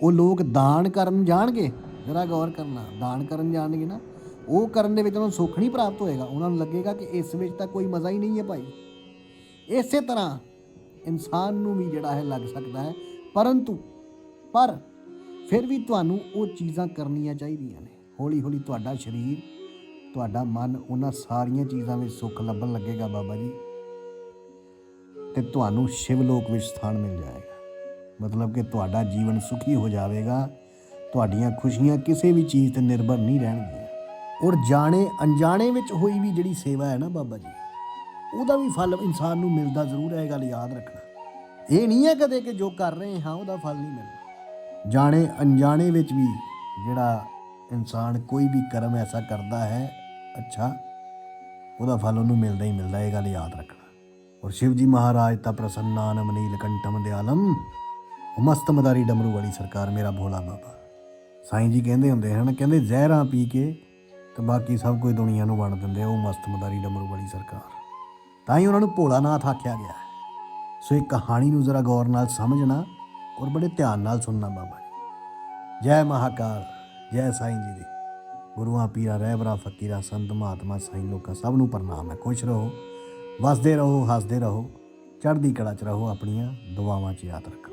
ਉਹ ਲੋਕ ਦਾਨ ਕਰਨ ਜਾਣਗੇ। ਜਰਾ ਗੌਰ ਕਰਨਾ, ਦਾਨ ਕਰਨ ਜਾਣਗੇ ਨਾ। ਉਹ ਕਰਨ ਦੇ ਵਿੱਚ ਉਹਨਾਂ ਨੂੰ ਸੁੱਖ ਨਹੀਂ ਪ੍ਰਾਪਤ ਹੋਏਗਾ। ਉਹਨਾਂ ਨੂੰ ਲੱਗੇਗਾ ਕਿ ਇਸ ਵਿੱਚ ਤਾਂ ਕੋਈ ਮਜ਼ਾ ਹੀ ਨਹੀਂ ਹੈ ਭਾਈ। ਇਸੇ ਤਰ੍ਹਾਂ ਇਨਸਾਨ ਨੂੰ ਵੀ ਜਿਹੜਾ ਹੈ ਲੱਗ ਸਕਦਾ ਹੈ। ਪਰੰਤੂ, ਪਰ ਫਿਰ ਵੀ ਤੁਹਾਨੂੰ ਉਹ ਚੀਜ਼ਾਂ ਕਰਨੀਆਂ ਚਾਹੀਦੀਆਂ ਨੇ। ਹੌਲੀ ਹੌਲੀ ਤੁਹਾਡਾ ਸਰੀਰ, ਤੁਹਾਡਾ ਮਨ, ਉਹਨਾਂ ਸਾਰੀਆਂ ਚੀਜ਼ਾਂ ਵਿੱਚ ਸੁੱਖ ਲੱਭਣ ਲੱਗੇਗਾ ਬਾਬਾ ਜੀ। ਤੇ ਤੁਹਾਨੂੰ ਸ਼ਿਵ ਲੋਕ ਵਿੱਚ ਸਥਾਨ ਮਿਲ ਜਾਏਗਾ। ਮਤਲਬ ਕਿ ਤੁਹਾਡਾ ਜੀਵਨ ਸੁਖੀ ਹੋ ਜਾਵੇਗਾ, ਤੁਹਾਡੀਆਂ ਖੁਸ਼ੀਆਂ ਕਿਸੇ ਵੀ ਚੀਜ਼ ਤੇ ਨਿਰਭਰ ਨਹੀਂ ਰਹਿਣਗੀਆਂ। ਔਰ ਜਾਣੇ, ਅਣਜਾਣੇ ਵਿੱਚ ਹੋਈ ਵੀ ਜਿਹੜੀ ਸੇਵਾ ਹੈ ਨਾ ਬਾਬਾ ਜੀ, ਉਹਦਾ ਵੀ ਫਲ ਇਨਸਾਨ ਨੂੰ ਮਿਲਦਾ ਜ਼ਰੂਰ ਹੈ, ਇਹ ਗੱਲ ਯਾਦ ਰੱਖਣਾ। ਇਹ ਨਹੀਂ ਹੈ ਕਦੇ ਕਿ ਜੋ ਕਰ ਰਹੇ ਹਾਂ, ਉਹਦਾ ਫਲ ਨਹੀਂ ਮਿਲਦਾ। ਜਾਣੇ, ਅਣਜਾਣੇ ਵਿੱਚ ਵੀ ਜਿਹੜਾ ਇਨਸਾਨ ਕੋਈ ਵੀ ਕਰਮ ਐਸਾ ਕਰਦਾ ਹੈ, ਅੱਛਾ, ਉਹਦਾ ਫਲ ਉਹਨੂੰ ਮਿਲਦਾ ਹੀ ਮਿਲਦਾ, ਇਹ ਗੱਲ ਯਾਦ ਰੱਖਣਾ। ਔਰ ਸ਼ਿਵ ਜੀ ਮਹਾਰਾਜ ਤਾਂ ਪ੍ਰਸੰਨਾਨਮ ਨੀਲਕੰਠਮ ਦਿਆਲਮ ਉਹ ਮਸਤ ਮਦਾਰੀ ਡਮਰੂ ਵਾਲੀ ਸਰਕਾਰ, ਮੇਰਾ ਭੋਲਾ ਬਾਬਾ। ਸਾਈਂ ਜੀ ਕਹਿੰਦੇ ਹੁੰਦੇ ਹਨ, ਕਹਿੰਦੇ ਜ਼ਹਿਰਾਂ ਪੀ ਕੇ ਤੇ ਬਾਕੀ ਸਭ ਕੁਝ ਦੁਨੀਆ ਨੂੰ ਵੰਡ ਦਿੰਦੇ ਉਹ ਮਸਤ ਮਦਾਰੀ ਡਮਰੂ ਵਾਲੀ ਸਰਕਾਰ। ਤਾਂ ਹੀ ਉਹਨਾਂ ਨੂੰ ਭੋਲਾ ਨਾਥ ਆਖਿਆ ਗਿਆ ਸੋ ਇਹ ਕਹਾਣੀ ਨੂੰ ਜ਼ਰਾ ਗੌਰ ਨਾਲ ਸਮਝਣਾ ਔਰ ਬੜੇ ਧਿਆਨ ਨਾਲ ਸੁਣਨਾ ਬਾਬਾ ਜੀ। ਜੈ ਮਹਾਕਾਲ, ਜੈ ਸਾਈਂ ਜੀ ਦੀ। ਗੁਰੂਆਂ, ਪੀਰਾਂ, ਰਹਿਬਰਾਂ, ਫਕੀਰਾਂ, ਸੰਤ, ਮਹਾਤਮਾ, ਸਾਈਂ ਲੋਕਾਂ ਸਭ ਨੂੰ ਪ੍ਰਣਾਮ ਹੈ। ਖੁਸ਼ ਰਹੋ, ਵਸਦੇ ਰਹੋ, ਹੱਸਦੇ ਰਹੋ, ਚੜ੍ਹਦੀ ਕਲਾ ਚ ਰਹੋ, ਆਪਣੀਆਂ ਦੁਆਵਾਂ 'ਚ ਯਾਦ ਰੱਖੋ।